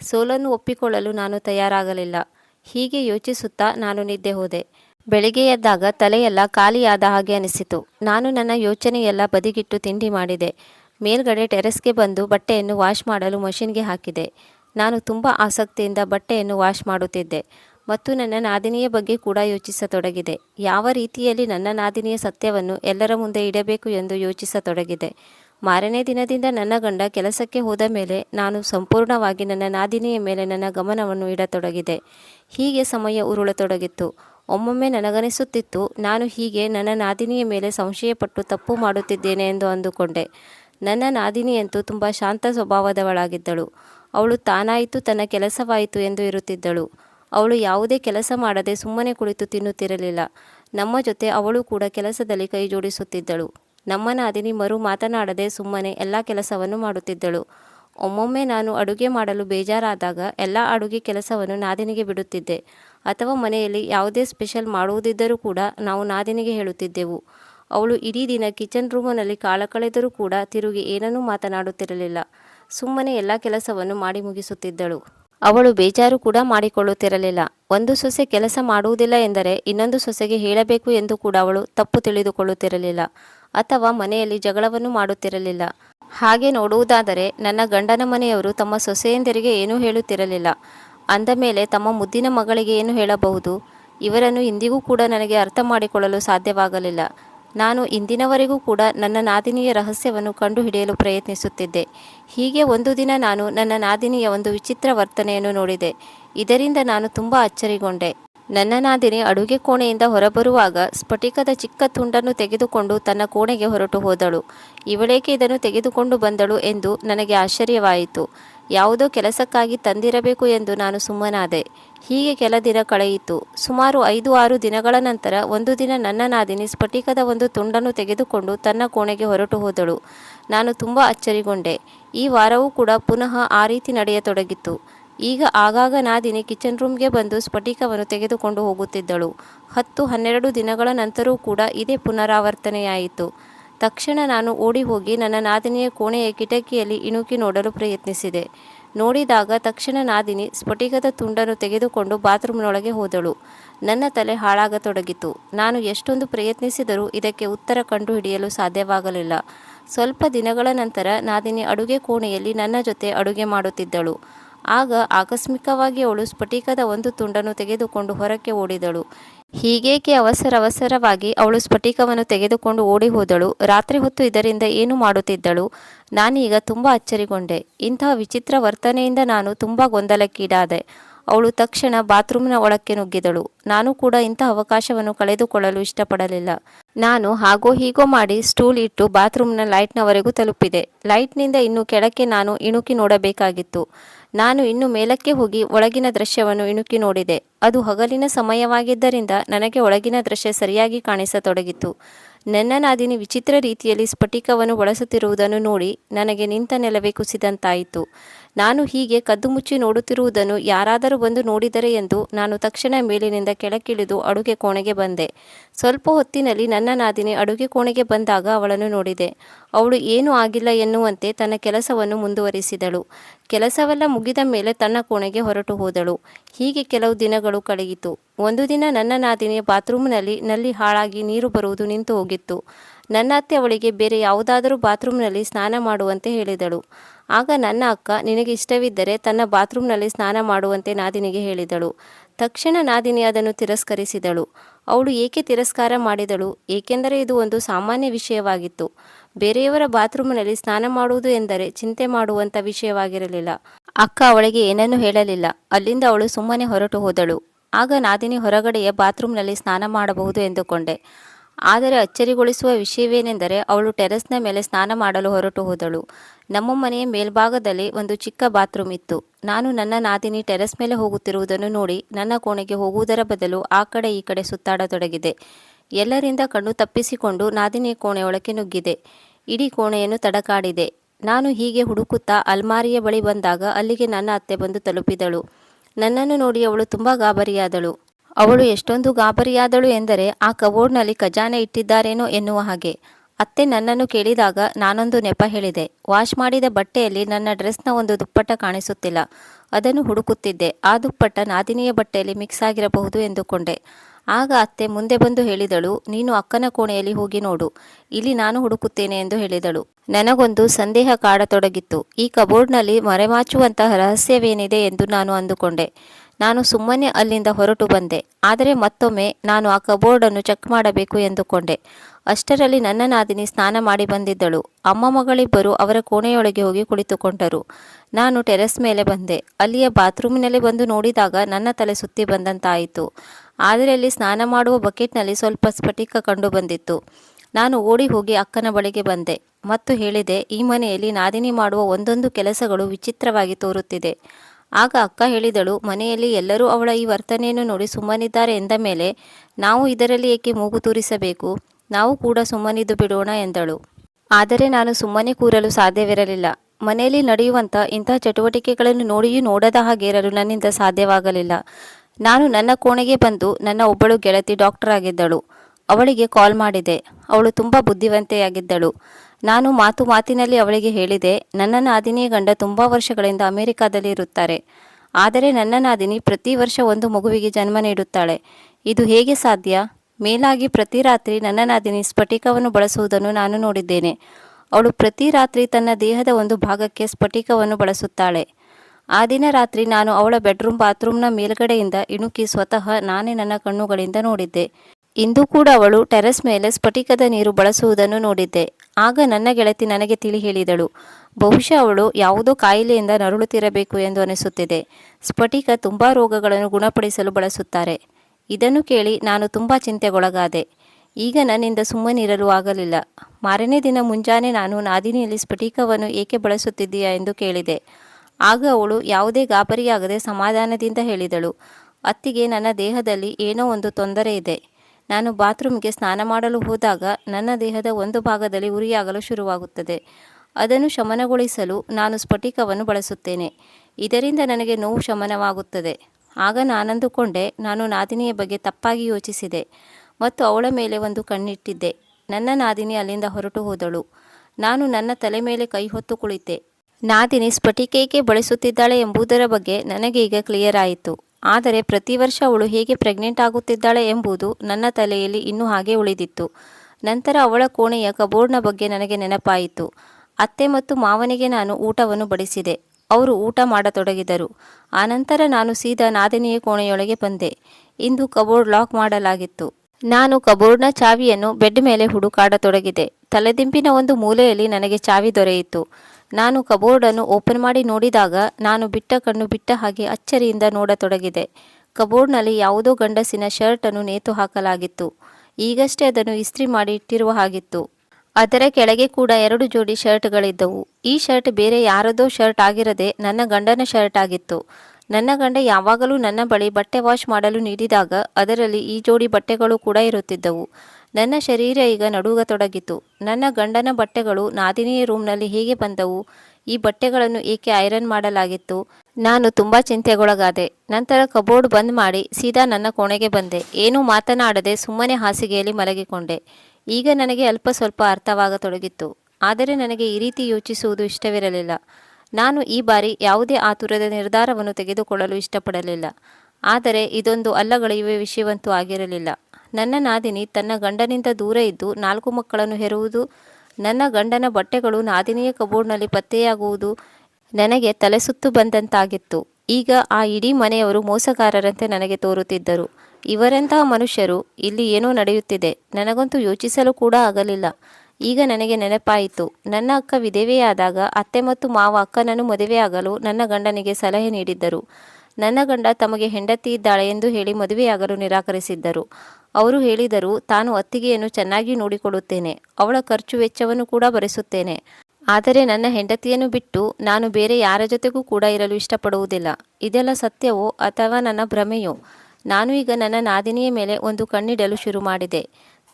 ಸೋಲನ್ನು ಒಪ್ಪಿಕೊಳ್ಳಲು ನಾನು ತಯಾರಾಗಲಿಲ್ಲ. ಹೀಗೆ ಯೋಚಿಸುತ್ತಾ ನಾನು ನಿದ್ದೆ ಹೋದೆ. ಬೆಳಿಗ್ಗೆ ಎದ್ದಾಗ ತಲೆಯೆಲ್ಲ ಖಾಲಿಯಾದ ಹಾಗೆ ಅನಿಸಿತು. ನಾನು ನನ್ನ ಯೋಚನೆಯೆಲ್ಲ ಬದಿಗಿಟ್ಟು ತಿಂಡಿ ಮಾಡಿದೆ. ಮೇಲ್ಗಡೆ ಟೆರೆಸ್ಗೆ ಬಂದು ಬಟ್ಟೆಯನ್ನು ವಾಶ್ ಮಾಡಲು ಮಷಿನ್ಗೆ ಹಾಕಿದೆ. ನಾನು ತುಂಬ ಆಸಕ್ತಿಯಿಂದ ಬಟ್ಟೆಯನ್ನು ವಾಶ್ ಮಾಡುತ್ತಿದ್ದೆ. ಮತ್ತು ನನ್ನ ನಾದಿನಿಯ ಬಗ್ಗೆ ಕೂಡ ಯೋಚಿಸತೊಡಗಿದೆ. ಯಾವ ರೀತಿಯಲ್ಲಿ ನನ್ನ ನಾದಿನಿಯ ಸತ್ಯವನ್ನು ಎಲ್ಲರ ಮುಂದೆ ಇಡಬೇಕು ಎಂದು ಯೋಚಿಸತೊಡಗಿದೆ. ಮಾರನೇ ದಿನದಿಂದ ನನ್ನ ಗಂಡ ಕೆಲಸಕ್ಕೆ ಹೋದ ಮೇಲೆ ನಾನು ಸಂಪೂರ್ಣವಾಗಿ ನನ್ನ ನಾದಿನಿಯ ಮೇಲೆ ನನ್ನ ಗಮನವನ್ನು ಇಡತೊಡಗಿದೆ. ಹೀಗೆ ಸಮಯ ಉರುಳತೊಡಗಿತ್ತು. ಒಮ್ಮೊಮ್ಮೆ ನನಗನಿಸುತ್ತಿತ್ತು, ನಾನು ಹೀಗೆ ನನ್ನ ನಾದಿನಿಯ ಮೇಲೆ ಸಂಶಯಪಟ್ಟು ತಪ್ಪು ಮಾಡುತ್ತಿದ್ದೇನೆ ಎಂದು ಅಂದುಕೊಂಡೆ. ನನ್ನ ನಾದಿನಿಯಂತೂ ತುಂಬ ಶಾಂತ ಸ್ವಭಾವದವಳಾಗಿದ್ದಳು. ಅವಳು ತಾನಾಯಿತು, ತನ್ನ ಕೆಲಸವಾಯಿತು ಎಂದು ಇರುತ್ತಿದ್ದಳು. ಅವಳು ಯಾವುದೇ ಕೆಲಸ ಮಾಡದೆ ಸುಮ್ಮನೆ ಕುಳಿತು ತಿನ್ನುತ್ತಿರಲಿಲ್ಲ. ನಮ್ಮ ಜೊತೆ ಅವಳು ಕೂಡ ಕೆಲಸದಲ್ಲಿ ಕೈ ಜೋಡಿಸುತ್ತಿದ್ದಳು. ನಮ್ಮ ನಾದಿನಿ ಮರು ಮಾತನಾಡದೆ ಸುಮ್ಮನೆ ಎಲ್ಲ ಕೆಲಸವನ್ನು ಮಾಡುತ್ತಿದ್ದಳು. ಒಮ್ಮೊಮ್ಮೆ ನಾನು ಅಡುಗೆ ಮಾಡಲು ಬೇಜಾರಾದಾಗ ಎಲ್ಲ ಅಡುಗೆ ಕೆಲಸವನ್ನು ನಾದಿನಿಗೆ ಬಿಡುತ್ತಿದ್ದೆ. ಅಥವಾ ಮನೆಯಲ್ಲಿ ಯಾವುದೇ ಸ್ಪೆಷಲ್ ಮಾಡುವುದಿದ್ದರೂ ಕೂಡ ನಾವು ನಾದಿನಿಗೆ ಹೇಳುತ್ತಿದ್ದೆವು. ಅವಳು ಇಡೀ ದಿನ ಕಿಚನ್ ರೂಮಿನಲ್ಲಿ ಕಾಲ ಕಳೆದರೂ ಕೂಡ ತಿರುಗಿ ಏನನ್ನೂ ಮಾತನಾಡುತ್ತಿರಲಿಲ್ಲ. ಸುಮ್ಮನೆ ಎಲ್ಲ ಕೆಲಸವನ್ನು ಮಾಡಿ ಮುಗಿಸುತ್ತಿದ್ದಳು. ಅವಳು ಬೇಜಾರು ಕೂಡ ಮಾಡಿಕೊಳ್ಳುತ್ತಿರಲಿಲ್ಲ. ಒಂದು ಸೊಸೆ ಕೆಲಸ ಮಾಡುವುದಿಲ್ಲ ಎಂದರೆ ಇನ್ನೊಂದು ಸೊಸೆಗೆ ಹೇಳಬೇಕು ಎಂದು ಕೂಡ ಅವಳು ತಪ್ಪು ತಿಳಿದುಕೊಳ್ಳುತ್ತಿರಲಿಲ್ಲ ಅಥವಾ ಮನೆಯಲ್ಲಿ ಜಗಳವನ್ನು ಮಾಡುತ್ತಿರಲಿಲ್ಲ. ಹಾಗೆ ನೋಡುವುದಾದರೆ ನನ್ನ ಗಂಡನ ಮನೆಯವರು ತಮ್ಮ ಸೊಸೆಯಂದಿರಿಗೆ ಏನೂ ಹೇಳುತ್ತಿರಲಿಲ್ಲ. ಅಂದ ಮೇಲೆ ತಮ್ಮ ಮುದ್ದಿನ ಮಗಳಿಗೆ ಏನು ಹೇಳಬಹುದು? ಇವರನ್ನು ಇಂದಿಗೂ ಕೂಡ ನನಗೆ ಅರ್ಥ ಮಾಡಿಕೊಳ್ಳಲು ಸಾಧ್ಯವಾಗಲಿಲ್ಲ. ನಾನು ಇಂದಿನವರೆಗೂ ಕೂಡ ನನ್ನ ನಾದಿನಿಯ ರಹಸ್ಯವನ್ನು ಕಂಡುಹಿಡಿಯಲು ಪ್ರಯತ್ನಿಸುತ್ತಿದ್ದೆ. ಹೀಗೆ ಒಂದು ದಿನ ನಾನು ನನ್ನ ನಾದಿನಿಯ ಒಂದು ವಿಚಿತ್ರ ವರ್ತನೆಯನ್ನು ನೋಡಿದೆ. ಇದರಿಂದ ನಾನು ತುಂಬ ಅಚ್ಚರಿಗೊಂಡೆ. ನನ್ನ ನಾದಿನಿ ಅಡುಗೆ ಕೋಣೆಯಿಂದ ಹೊರಬರುವಾಗ ಸ್ಫಟಿಕದ ಚಿಕ್ಕ ತುಂಡನ್ನು ತೆಗೆದುಕೊಂಡು ತನ್ನ ಕೋಣೆಗೆ ಹೊರಟು ಹೋದಳು. ಇವಳೇಕೆ ಇದನ್ನು ತೆಗೆದುಕೊಂಡು ಬಂದಳು ಎಂದು ನನಗೆ ಆಶ್ಚರ್ಯವಾಯಿತು. ಯಾವುದೋ ಕೆಲಸಕ್ಕಾಗಿ ತಂದಿರಬೇಕು ಎಂದು ನಾನು ಸುಮ್ಮನಾದೆ. ಹೀಗೆ ಕೆಲ ದಿನ ಕಳೆಯಿತು. ಸುಮಾರು ಐದು ಆರು ದಿನಗಳ ನಂತರ ಒಂದು ದಿನ ನನ್ನ ನಾದಿನಿ ಸ್ಫಟಿಕದ ಒಂದು ತುಂಡನ್ನು ತೆಗೆದುಕೊಂಡು ತನ್ನ ಕೋಣೆಗೆ ಹೊರಟು ಹೋದಳು. ನಾನು ತುಂಬ ಅಚ್ಚರಿಗೊಂಡೆ. ಈ ವಾರವೂ ಕೂಡ ಪುನಃ ಆ ರೀತಿ ನಡೆಯತೊಡಗಿತ್ತು. ಈಗ ಆಗಾಗ ನಾದಿನಿ ಕಿಚನ್ ರೂಮ್ಗೆ ಬಂದು ಸ್ಫಟಿಕವನ್ನು ತೆಗೆದುಕೊಂಡು ಹೋಗುತ್ತಿದ್ದಳು. ಹತ್ತು ಹನ್ನೆರಡು ದಿನಗಳ ನಂತರವೂ ಕೂಡ ಇದೇ ಪುನರಾವರ್ತನೆಯಾಯಿತು. ತಕ್ಷಣ ನಾನು ಓಡಿ ಹೋಗಿ ನನ್ನ ನಾದಿನಿಯ ಕೋಣೆಯ ಕಿಟಕಿಯಲ್ಲಿ ಇಣುಕಿ ನೋಡಲು ಪ್ರಯತ್ನಿಸಿದೆ. ನೋಡಿದಾಗ ತಕ್ಷಣ ನಾದಿನಿ ಸ್ಫಟಿಕದ ತುಂಡನ್ನು ತೆಗೆದುಕೊಂಡು ಬಾತ್ರೂಮ್ನೊಳಗೆ ಹೋದಳು. ನನ್ನ ತಲೆ ಹಾಳಾಗತೊಡಗಿತು. ನಾನು ಎಷ್ಟೊಂದು ಪ್ರಯತ್ನಿಸಿದರೂ ಇದಕ್ಕೆ ಉತ್ತರ ಕಂಡುಹಿಡಿಯಲು ಸಾಧ್ಯವಾಗಲಿಲ್ಲ. ಸ್ವಲ್ಪ ದಿನಗಳ ನಂತರ ನಾದಿನಿ ಅಡುಗೆ ಕೋಣೆಯಲ್ಲಿ ನನ್ನ ಜೊತೆ ಅಡುಗೆ ಮಾಡುತ್ತಿದ್ದಳು. ಆಗ ಆಕಸ್ಮಿಕವಾಗಿ ಅವಳು ಸ್ಫಟಿಕದ ಒಂದು ತುಂಡನ್ನು ತೆಗೆದುಕೊಂಡು ಹೊರಕ್ಕೆ ಓಡಿದಳು. ಹೀಗೇಕೆ ಅವಸರ ಅವಸರವಾಗಿ ಅವಳು ಸ್ಫಟಿಕವನ್ನು ತೆಗೆದುಕೊಂಡು ಓಡಿ ಹೋದಳು. ರಾತ್ರಿ ಹೊತ್ತು ಇದರಿಂದ ಏನು ಮಾಡುತ್ತಿದ್ದಳು? ನಾನೀಗ ತುಂಬ ಅಚ್ಚರಿಗೊಂಡೆ. ಇಂತಹ ವಿಚಿತ್ರ ವರ್ತನೆಯಿಂದ ನಾನು ತುಂಬ ಗೊಂದಲಕ್ಕೀಡಾದೆ. ಅವಳು ತಕ್ಷಣ ಬಾತ್ರೂಮ್ನ ಒಳಕ್ಕೆ ನುಗ್ಗಿದಳು. ನಾನು ಕೂಡ ಇಂಥ ಅವಕಾಶವನ್ನು ಕಳೆದುಕೊಳ್ಳಲು ಇಷ್ಟಪಡಲಿಲ್ಲ. ನಾನು ಹಾಗೋ ಹೀಗೋ ಮಾಡಿ ಸ್ಟೂಲ್ ಇಟ್ಟು ಬಾತ್ರೂಮ್ನ ಲೈಟ್ನವರೆಗೂ ತಲುಪಿದೆ. ಲೈಟ್ನಿಂದ ಇನ್ನು ಕೆಳಕ್ಕೆ ನಾನು ಇಣುಕಿ ನೋಡಬೇಕಾಗಿತ್ತು. ನಾನು ಇನ್ನು ಮೇಲಕ್ಕೆ ಹೋಗಿ ಒಳಗಿನ ದೃಶ್ಯವನ್ನು ಇಣುಕಿ ನೋಡಿದೆ. ಅದು ಹಗಲಿನ ಸಮಯವಾಗಿದ್ದರಿಂದ ನನಗೆ ಒಳಗಿನ ದೃಶ್ಯ ಸರಿಯಾಗಿ ಕಾಣಿಸತೊಡಗಿತು. ನನ್ನ ನಾದಿನಿ ವಿಚಿತ್ರ ರೀತಿಯಲ್ಲಿ ಸ್ಫಟಿಕವನ್ನು ಬಳಸುತ್ತಿರುವುದನ್ನು ನೋಡಿ ನನಗೆ ನಿಂತ ನೆಲವೇ ಕುಸಿದಂತಾಯಿತು. ನಾನು ಹೀಗೆ ಕದ್ದು ಮುಚ್ಚಿ ನೋಡುತ್ತಿರುವುದನ್ನು ಯಾರಾದರೂ ಬಂದು ನೋಡಿದರೆ ಎಂದು ನಾನು ತಕ್ಷಣ ಮೇಲಿನಿಂದ ಕೆಳಕ್ಕಿಳಿದು ಅಡುಗೆ ಕೋಣೆಗೆ ಬಂದೆ. ಸ್ವಲ್ಪ ಹೊತ್ತಿನಲ್ಲಿ ನನ್ನ ನಾದಿನಿ ಅಡುಗೆ ಕೋಣೆಗೆ ಬಂದಾಗ ಅವಳನ್ನು ನೋಡಿದೆ. ಅವಳು ಏನೂ ಆಗಿಲ್ಲ ಎನ್ನುವಂತೆ ತನ್ನ ಕೆಲಸವನ್ನು ಮುಂದುವರಿಸಿದಳು. ಕೆಲಸವೆಲ್ಲ ಮುಗಿದ ಮೇಲೆ ತನ್ನ ಕೋಣೆಗೆ ಹೊರಟು ಹೋದಳು. ಹೀಗೆ ಕೆಲವು ದಿನಗಳು ಕಳೆಯಿತು. ಒಂದು ದಿನ ನನ್ನ ನಾದಿನಿಯ ಬಾತ್ರೂಮ್ನಲ್ಲಿ ನಲ್ಲಿ ಹಾಳಾಗಿ ನೀರು ಬರುವುದು ನಿಂತು ಹೋಗಿತ್ತು. ನನ್ನ ಅತ್ತೆ ಅವಳಿಗೆ ಬೇರೆ ಯಾವುದಾದರೂ ಬಾತ್ರೂಮ್ನಲ್ಲಿ ಸ್ನಾನ ಮಾಡುವಂತೆ ಹೇಳಿದಳು. ಆಗ ನನ್ನ ಅಕ್ಕ, ನಿನಗೆ ಇಷ್ಟವಿದ್ದರೆ ತನ್ನ ಬಾತ್ರೂಮ್ನಲ್ಲಿ ಸ್ನಾನ ಮಾಡುವಂತೆ ನಾದಿನಿಗೆ ಹೇಳಿದಳು. ತಕ್ಷಣ ನಾದಿನಿ ಅದನ್ನು ತಿರಸ್ಕರಿಸಿದಳು. ಅವಳು ಏಕೆ ತಿರಸ್ಕಾರ ಮಾಡಿದಳು? ಏಕೆಂದರೆ ಇದು ಒಂದು ಸಾಮಾನ್ಯ ವಿಷಯವಾಗಿತ್ತು. ಬೇರೆಯವರ ಬಾತ್ರೂಮ್ನಲ್ಲಿ ಸ್ನಾನ ಮಾಡುವುದು ಎಂದರೆ ಚಿಂತೆ ಮಾಡುವಂಥ ವಿಷಯವಾಗಿರಲಿಲ್ಲ. ಅಕ್ಕ ಅವಳಿಗೆ ಏನನ್ನೂ ಹೇಳಲಿಲ್ಲ. ಅಲ್ಲಿಂದ ಅವಳು ಸುಮ್ಮನೆ ಹೊರಟು ಹೋದಳು. ಆಗ ನಾದಿನಿ ಹೊರಗಡೆಯ ಬಾತ್ರೂಮ್ನಲ್ಲಿ ಸ್ನಾನ ಮಾಡಬಹುದು ಎಂದುಕೊಂಡೆ. ಆದರೆ ಅಚ್ಚರಿಗೊಳಿಸುವ ವಿಷಯವೇನೆಂದರೆ ಅವಳು ಟೆರೆಸ್ನ ಮೇಲೆ ಸ್ನಾನ ಮಾಡಲು ಹೊರಟು ಹೋದಳು. ನಮ್ಮ ಮನೆಯ ಮೇಲ್ಭಾಗದಲ್ಲಿ ಒಂದು ಚಿಕ್ಕ ಬಾತ್ರೂಮ್ ಇತ್ತು. ನಾನು ನನ್ನ ನಾದಿನಿ ಟೆರೆಸ್ ಮೇಲೆ ಹೋಗುತ್ತಿರುವುದನ್ನು ನೋಡಿ ನನ್ನ ಕೋಣೆಗೆ ಹೋಗುವುದರ ಬದಲು ಆ ಕಡೆ ಈ ಕಡೆ ಸುತ್ತಾಡತೊಡಗಿದೆ. ಎಲ್ಲರಿಂದ ಕಣ್ಣು ತಪ್ಪಿಸಿಕೊಂಡು ನಾದಿನಿಯ ಕೋಣೆಯೊಳಕ್ಕೆ ನುಗ್ಗಿದೆ. ಇಡೀ ಕೋಣೆಯನ್ನು ತಡಕಾಡಿದೆ. ನಾನು ಹೀಗೆ ಹುಡುಕುತ್ತಾ ಅಲ್ಮಾರಿಯ ಬಳಿ ಬಂದಾಗ ಅಲ್ಲಿಗೆ ನನ್ನ ಅತ್ತೆ ಬಂದು ತಲುಪಿದಳು. ನನ್ನನ್ನು ನೋಡಿ ಅವಳು ತುಂಬ ಗಾಬರಿಯಾದಳು. ಅವಳು ಎಷ್ಟೊಂದು ಗಾಬರಿಯಾದಳು ಎಂದರೆ ಆ ಕಬೋರ್ಡ್ನಲ್ಲಿ ಖಜಾನೆ ಇಟ್ಟಿದ್ದಾರೇನೋ ಎನ್ನುವ ಹಾಗೆ. ಅತ್ತೆ ನನ್ನನ್ನು ಕೇಳಿದಾಗ ನಾನೊಂದು ನೆಪ ಹೇಳಿದೆ. ವಾಶ್ ಮಾಡಿದ ಬಟ್ಟೆಯಲ್ಲಿ ನನ್ನ ಡ್ರೆಸ್ನ ಒಂದು ದುಪ್ಪಟ್ಟ ಕಾಣಿಸುತ್ತಿಲ್ಲ. ಅದನ್ನು ಹುಡುಕುತ್ತಿದ್ದೆ. ಆ ದುಪ್ಪಟ್ಟ ನಾದಿನಿಯ ಬಟ್ಟೆಯಲ್ಲಿ ಮಿಕ್ಸ್ ಆಗಿರಬಹುದು ಎಂದುಕೊಂಡೆ. ಆಗ ಅತ್ತೆ ಮುಂದೆ ಬಂದು ಹೇಳಿದಳು, ನೀನು ಅಕ್ಕನ ಕೋಣೆಯಲ್ಲಿ ಹೋಗಿ ನೋಡು. ಇಲ್ಲಿ ನಾನು ಹುಡುಕುತ್ತೇನೆ ಎಂದು ಹೇಳಿದಳು. ನನಗೊಂದು ಸಂದೇಹ ಕಾಡತೊಡಗಿತ್ತು. ಈ ಕಬೋರ್ಡ್ನಲ್ಲಿ ಮರೆಮಾಚುವಂತಹ ರಹಸ್ಯವೇನಿದೆ ಎಂದು ನಾನು ಅಂದುಕೊಂಡೆ. ನಾನು ಸುಮ್ಮನೆ ಅಲ್ಲಿಂದ ಹೊರಟು ಬಂದೆ. ಆದರೆ ಮತ್ತೊಮ್ಮೆ ನಾನು ಆ ಕಬೋರ್ಡನ್ನು ಚೆಕ್ ಮಾಡಬೇಕು ಎಂದುಕೊಂಡೆ. ಅಷ್ಟರಲ್ಲಿ ನನ್ನ ನಾದಿನಿ ಸ್ನಾನ ಮಾಡಿ ಬಂದಿದ್ದಳು. ಅಮ್ಮ ಮಗಳಿಬ್ಬರು ಅವರ ಕೋಣೆಯೊಳಗೆ ಹೋಗಿ ಕುಳಿತುಕೊಂಡರು. ನಾನು ಟೆರೆಸ್ ಮೇಲೆ ಬಂದೆ. ಅಲ್ಲಿಯ ಬಾತ್ರೂಮಿನಲ್ಲಿ ಬಂದು ನೋಡಿದಾಗ ನನ್ನ ತಲೆ ಸುತ್ತಿ ಬಂದಂತಾಯಿತು. ಆದರೆ ಅಲ್ಲಿ ಸ್ನಾನ ಮಾಡುವ ಬಕೆಟ್ನಲ್ಲಿ ಸ್ವಲ್ಪ ಸ್ಫಟಿಕ ಕಂಡು ಬಂದಿತ್ತು. ನಾನು ಓಡಿ ಹೋಗಿ ಅಕ್ಕನ ಬಳಿಗೆ ಬಂದೆ ಮತ್ತು ಹೇಳಿದೆ, ಈ ಮನೆಯಲ್ಲಿ ನಾದಿನಿ ಮಾಡುವ ಒಂದೊಂದು ಕೆಲಸಗಳು ವಿಚಿತ್ರವಾಗಿ ತೋರುತ್ತಿದೆ. ಆಗ ಅಕ್ಕ ಹೇಳಿದಳು, ಮನೆಯಲ್ಲಿ ಎಲ್ಲರೂ ಅವಳ ಈ ವರ್ತನೆಯನ್ನು ನೋಡಿ ಸುಮ್ಮನಿದ್ದಾರೆ ಎಂದ ಮೇಲೆ ನಾವು ಇದರಲ್ಲಿ ಏಕೆ ಮೂಗು ತೂರಿಸಬೇಕು? ನಾವು ಕೂಡ ಸುಮ್ಮನಿದ್ದು ಬಿಡೋಣ ಎಂದಳು. ಆದರೆ ನಾನು ಸುಮ್ಮನೆ ಕೂರಲು ಸಾಧ್ಯವಿರಲಿಲ್ಲ. ಮನೆಯಲ್ಲಿ ನಡೆಯುವಂಥ ಇಂಥ ಚಟುವಟಿಕೆಗಳನ್ನು ನೋಡಿಯೂ ನೋಡದ ಹಾಗೆ ಇರಲು ನನ್ನಿಂದ ಸಾಧ್ಯವಾಗಲಿಲ್ಲ. ನಾನು ನನ್ನ ಕೋಣೆಗೆ ಬಂದು ನನ್ನ ಒಬ್ಬಳು ಗೆಳತಿ ಡಾಕ್ಟರ್ ಆಗಿದ್ದಳು. ಅವಳಿಗೆ ಕಾಲ್ ಮಾಡಿದೆ. ಅವಳು ತುಂಬ ಬುದ್ಧಿವಂತೆಯಾಗಿದ್ದಳು. ನಾನು ಮಾತು ಮಾತಿನಲ್ಲಿ ಅವಳಿಗೆ ಹೇಳಿದೆ ನನ್ನ ನಾದಿನಿ ಗಂಡ ತುಂಬ ವರ್ಷಗಳಿಂದ ಅಮೆರಿಕಾದಲ್ಲಿ ಇರುತ್ತಾರೆ. ಆದರೆ ನನ್ನ ನಾದಿನಿ ಪ್ರತಿ ವರ್ಷ ಒಂದು ಮಗುವಿಗೆ ಜನ್ಮ ನೀಡುತ್ತಾಳೆ. ಇದು ಹೇಗೆ ಸಾಧ್ಯ? ಮೇಲಾಗಿ ಪ್ರತಿ ರಾತ್ರಿ ನನ್ನ ನಾದಿನಿ ಸ್ಫಟಿಕವನ್ನು ಬಳಸುವುದನ್ನು ನಾನು ನೋಡಿದ್ದೇನೆ. ಅವಳು ಪ್ರತಿ ರಾತ್ರಿ ತನ್ನ ದೇಹದ ಒಂದು ಭಾಗಕ್ಕೆ ಸ್ಫಟಿಕವನ್ನು ಬಳಸುತ್ತಾಳೆ. ಆ ದಿನ ರಾತ್ರಿ ನಾನು ಅವಳ ಬೆಡ್ರೂಮ್, ಬಾತ್ರೂಮ್ನ ಮೇಲ್ಗಡೆಯಿಂದ ಇಣುಕಿ ಸ್ವತಃ ನಾನೇ ನನ್ನ ಕಣ್ಣುಗಳಿಂದ ನೋಡಿದ್ದೆ. ಇಂದು ಕೂಡ ಅವಳು ಟೆರೆಸ್ ಮೇಲೆ ಸ್ಫಟಿಕದ ನೀರು ಬಳಸುವುದನ್ನು ನೋಡಿದ್ದೆ. ಆಗ ನನ್ನ ಗೆಳತಿ ನನಗೆ ತಿಳಿ ಹೇಳಿದಳು, ಬಹುಶಃ ಅವಳು ಯಾವುದೋ ಕಾಯಿಲೆಯಿಂದ ನರಳುತ್ತಿರಬೇಕು ಎಂದು ಅನಿಸುತ್ತಿದೆ. ಸ್ಫಟಿಕ ತುಂಬ ರೋಗಗಳನ್ನು ಗುಣಪಡಿಸಲು ಬಳಸುತ್ತಾರೆ. ಇದನ್ನು ಕೇಳಿ ನಾನು ತುಂಬ ಚಿಂತೆಗೊಳಗಾದೆ. ಈಗ ನನ್ನಿಂದ ಸುಮ್ಮನಿರಲು ಆಗಲಿಲ್ಲ. ಮಾರನೇ ದಿನ ಮುಂಜಾನೆ ನಾನು ನಾದಿನಿಯಲ್ಲಿ ಸ್ಫಟಿಕವನ್ನು ಏಕೆ ಬಳಸುತ್ತಿದ್ದೀಯಾ ಎಂದು ಕೇಳಿದೆ. ಆಗ ಅವಳು ಯಾವುದೇ ಗಾಬರಿಯಾಗದೆ ಸಮಾಧಾನದಿಂದ ಹೇಳಿದಳು, ಅತ್ತಿಗೆ ನನ್ನ ದೇಹದಲ್ಲಿ ಏನೋ ಒಂದು ತೊಂದರೆ ಇದೆ. ನಾನು ಬಾತ್ರೂಮ್ಗೆ ಸ್ನಾನ ಮಾಡಲು ಹೋದಾಗ ನನ್ನ ದೇಹದ ಒಂದು ಭಾಗದಲ್ಲಿ ಉರಿಯಾಗಲು ಶುರುವಾಗುತ್ತದೆ. ಅದನ್ನು ಶಮನಗೊಳಿಸಲು ನಾನು ಸ್ಫಟಿಕವನ್ನು ಬಳಸುತ್ತೇನೆ. ಇದರಿಂದ ನನಗೆ ನೋವು ಶಮನವಾಗುತ್ತದೆ. ಆಗ ನಾನಂದುಕೊಂಡೆ, ನಾನು ನಾದಿನಿಯ ಬಗ್ಗೆ ತಪ್ಪಾಗಿ ಯೋಚಿಸಿದೆ ಮತ್ತು ಅವಳ ಮೇಲೆ ಒಂದು ಕಣ್ಣಿಟ್ಟಿದ್ದೆ. ನನ್ನ ನಾದಿನಿ ಅಲ್ಲಿಂದ ಹೊರಟು ಹೋದಳು. ನಾನು ನನ್ನ ತಲೆ ಮೇಲೆ ಕೈ ಹೊತ್ತು ಕುಳಿತೆ. ನಾದಿನಿ ಸ್ಫಟಿಕೇಕೆ ಬಳಸುತ್ತಿದ್ದಾಳೆ ಎಂಬುದರ ಬಗ್ಗೆ ನನಗೆ ಈಗ ಕ್ಲಿಯರ್ ಆಯಿತು. ಆದರೆ ಪ್ರತಿ ವರ್ಷ ಅವಳು ಹೇಗೆ ಪ್ರೆಗ್ನೆಂಟ್ ಆಗುತ್ತಿದ್ದಾಳೆ ಎಂಬುದು ನನ್ನ ತಲೆಯಲ್ಲಿ ಇನ್ನೂ ಹಾಗೆ ಉಳಿದಿತ್ತು. ನಂತರ ಅವಳ ಕೋಣೆಯ ಕಬೋರ್ಡ್ನ ಬಗ್ಗೆ ನನಗೆ ನೆನಪಾಯಿತು. ಅತ್ತೆ ಮತ್ತು ಮಾವನಿಗೆ ನಾನು ಊಟವನ್ನು ಬಡಿಸಿದೆ. ಅವರು ಊಟ ಮಾಡತೊಡಗಿದರು. ಆನಂತರ ನಾನು ಸೀದಾ ನಾದಿನಿಯ ಕೋಣೆಯೊಳಗೆ ಬಂದೆ. ಇಂದು ಕಬೋರ್ಡ್ ಲಾಕ್ ಮಾಡಲಾಗಿತ್ತು. ನಾನು ಕಬೋರ್ಡ್ನ ಚಾವಿಯನ್ನು ಬೆಡ್ ಮೇಲೆ ಹುಡುಕಾಡತೊಡಗಿದೆ. ತಲೆದಿಂಪಿನ ಒಂದು ಮೂಲೆಯಲ್ಲಿ ನನಗೆ ಚಾವಿ ದೊರೆಯಿತು. ನಾನು ಕಬೋರ್ಡನ್ನು ಓಪನ್ ಮಾಡಿ ನೋಡಿದಾಗ ನಾನು ಬಿಟ್ಟ ಕಣ್ಣು ಬಿಟ್ಟ ಹಾಗೆ ಅಚ್ಚರಿಯಿಂದ ನೋಡತೊಡಗಿದೆ. ಕಬೋರ್ಡ್ನಲ್ಲಿ ಯಾವುದೋ ಗಂಡಸಿನ ಶರ್ಟನ್ನು ನೇತು ಹಾಕಲಾಗಿತ್ತು. ಈಗಷ್ಟೇ ಅದನ್ನು ಇಸ್ತ್ರಿ ಮಾಡಿ ಇಟ್ಟಿರುವ ಹಾಗಿತ್ತು. ಅದರ ಕೆಳಗೆ ಕೂಡ ಎರಡು ಜೋಡಿ ಶರ್ಟ್ಗಳಿದ್ದವು. ಈ ಶರ್ಟ್ ಬೇರೆ ಯಾರದೋ ಶರ್ಟ್ ಆಗಿರದೆ ನನ್ನ ಗಂಡನ ಶರ್ಟ್ ಆಗಿತ್ತು. ನನ್ನ ಗಂಡ ಯಾವಾಗಲೂ ನನ್ನ ಬಳಿ ಬಟ್ಟೆ ವಾಶ್ ಮಾಡಲು ನೀಡಿದಾಗ ಅದರಲ್ಲಿ ಈ ಜೋಡಿ ಬಟ್ಟೆಗಳು ಕೂಡ ಇರುತ್ತಿದ್ದವು. ನನ್ನ ಶರೀರ ಈಗ ನಡುಗತೊಡಗಿತು. ನನ್ನ ಗಂಡನ ಬಟ್ಟೆಗಳು ನಾದಿನಿಯ ರೂಮ್ನಲ್ಲಿ ಹೇಗೆ ಬಂದವು. ಈ ಬಟ್ಟೆಗಳನ್ನು ಏಕೆ ಐರನ್ ಮಾಡಲಾಗಿತ್ತು? ನಾನು ತುಂಬ ಚಿಂತೆಗೊಳಗಾದೆ. ನಂತರ ಕಬೋರ್ಡ್ ಬಂದ್ ಮಾಡಿ ಸೀದಾ ನನ್ನ ಕೋಣೆಗೆ ಬಂದೆ. ಏನೂ ಮಾತನಾಡದೆ ಸುಮ್ಮನೆ ಹಾಸಿಗೆಯಲ್ಲಿ ಮಲಗಿಕೊಂಡೆ. ಈಗ ನನಗೆ ಅಲ್ಪ ಸ್ವಲ್ಪ ಅರ್ಥವಾಗತೊಡಗಿತ್ತು. ಆದರೆ ನನಗೆ ಈ ರೀತಿ ಯೋಚಿಸುವುದು ಇಷ್ಟವಿರಲಿಲ್ಲ. ನಾನು ಈ ಬಾರಿ ಯಾವುದೇ ಆತುರದ ನಿರ್ಧಾರವನ್ನು ತೆಗೆದುಕೊಳ್ಳಲು ಇಷ್ಟಪಡಲಿಲ್ಲ. ಆದರೆ ಇದೊಂದು ಅಲ್ಲಗಳೆಯುವ ವಿಷಯವಂತೂ ಆಗಿರಲಿಲ್ಲ. ನನ್ನ ನಾದಿನಿ ತನ್ನ ಗಂಡನಿಂದ ದೂರ ಇದ್ದು ನಾಲ್ಕು ಮಕ್ಕಳನ್ನು ಹೆರುವುದು. ನನ್ನ ಗಂಡನ ಬಟ್ಟೆಗಳು ನಾದಿನಿಯ ಕಬೋರ್ಡ್ನಲ್ಲಿ ಪತ್ತೆಯಾಗುವುದು ನನಗೆ ತಲೆ ಸುತ್ತು ಬಂದಂತಾಗಿತ್ತು. ಈಗ ಆ ಇಡೀ ಮನೆಯವರು ಮೋಸಗಾರರಂತೆ ನನಗೆ ತೋರುತ್ತಿದ್ದರು. ಇವರೆಂತಹ ಮನುಷ್ಯರು ಇಲ್ಲಿ ಏನೋ ನಡೆಯುತ್ತಿದೆ. ನನಗಂತೂ ಯೋಚಿಸಲು ಕೂಡ ಆಗಲಿಲ್ಲ. ಈಗ ನನಗೆ ನೆನಪಾಯಿತು. ನನ್ನ ಅಕ್ಕ ವಿಧವೆಯಾದಾಗ ಅತ್ತೆ ಮತ್ತು ಮಾವ ಅಕ್ಕನನ್ನು ಮದುವೆಯಾಗಲು ನನ್ನ ಗಂಡನಿಗೆ ಸಲಹೆ ನೀಡಿದ್ದರು. ನನ್ನ ಗಂಡ ತಮಗೆ ಹೆಂಡತಿ ಇದ್ದಾಳೆ ಎಂದು ಹೇಳಿ ಮದುವೆಯಾಗಲು ನಿರಾಕರಿಸಿದ್ದರು. ಅವರು ಹೇಳಿದರು, ತಾನು ಅತ್ತಿಗೆಯನ್ನು ಚೆನ್ನಾಗಿ ನೋಡಿಕೊಳ್ಳುತ್ತೇನೆ. ಅವಳ ಖರ್ಚು ವೆಚ್ಚವನ್ನು ಕೂಡ ಭರಿಸುತ್ತೇನೆ. ಆದರೆ ನನ್ನ ಹೆಂಡತಿಯನ್ನು ಬಿಟ್ಟು ನಾನು ಬೇರೆ ಯಾರ ಜೊತೆಗೂ ಕೂಡ ಇರಲು ಇಷ್ಟಪಡುವುದಿಲ್ಲ. ಇದೆಲ್ಲ ಸತ್ಯವೋ ಅಥವಾ ನನ್ನ ಭ್ರಮೆಯೋ? ನಾನು ಈಗ ನನ್ನ ನಾದಿನಿಯ ಮೇಲೆ ಒಂದು ಕಣ್ಣಿಡಲು ಶುರು ಮಾಡಿದೆ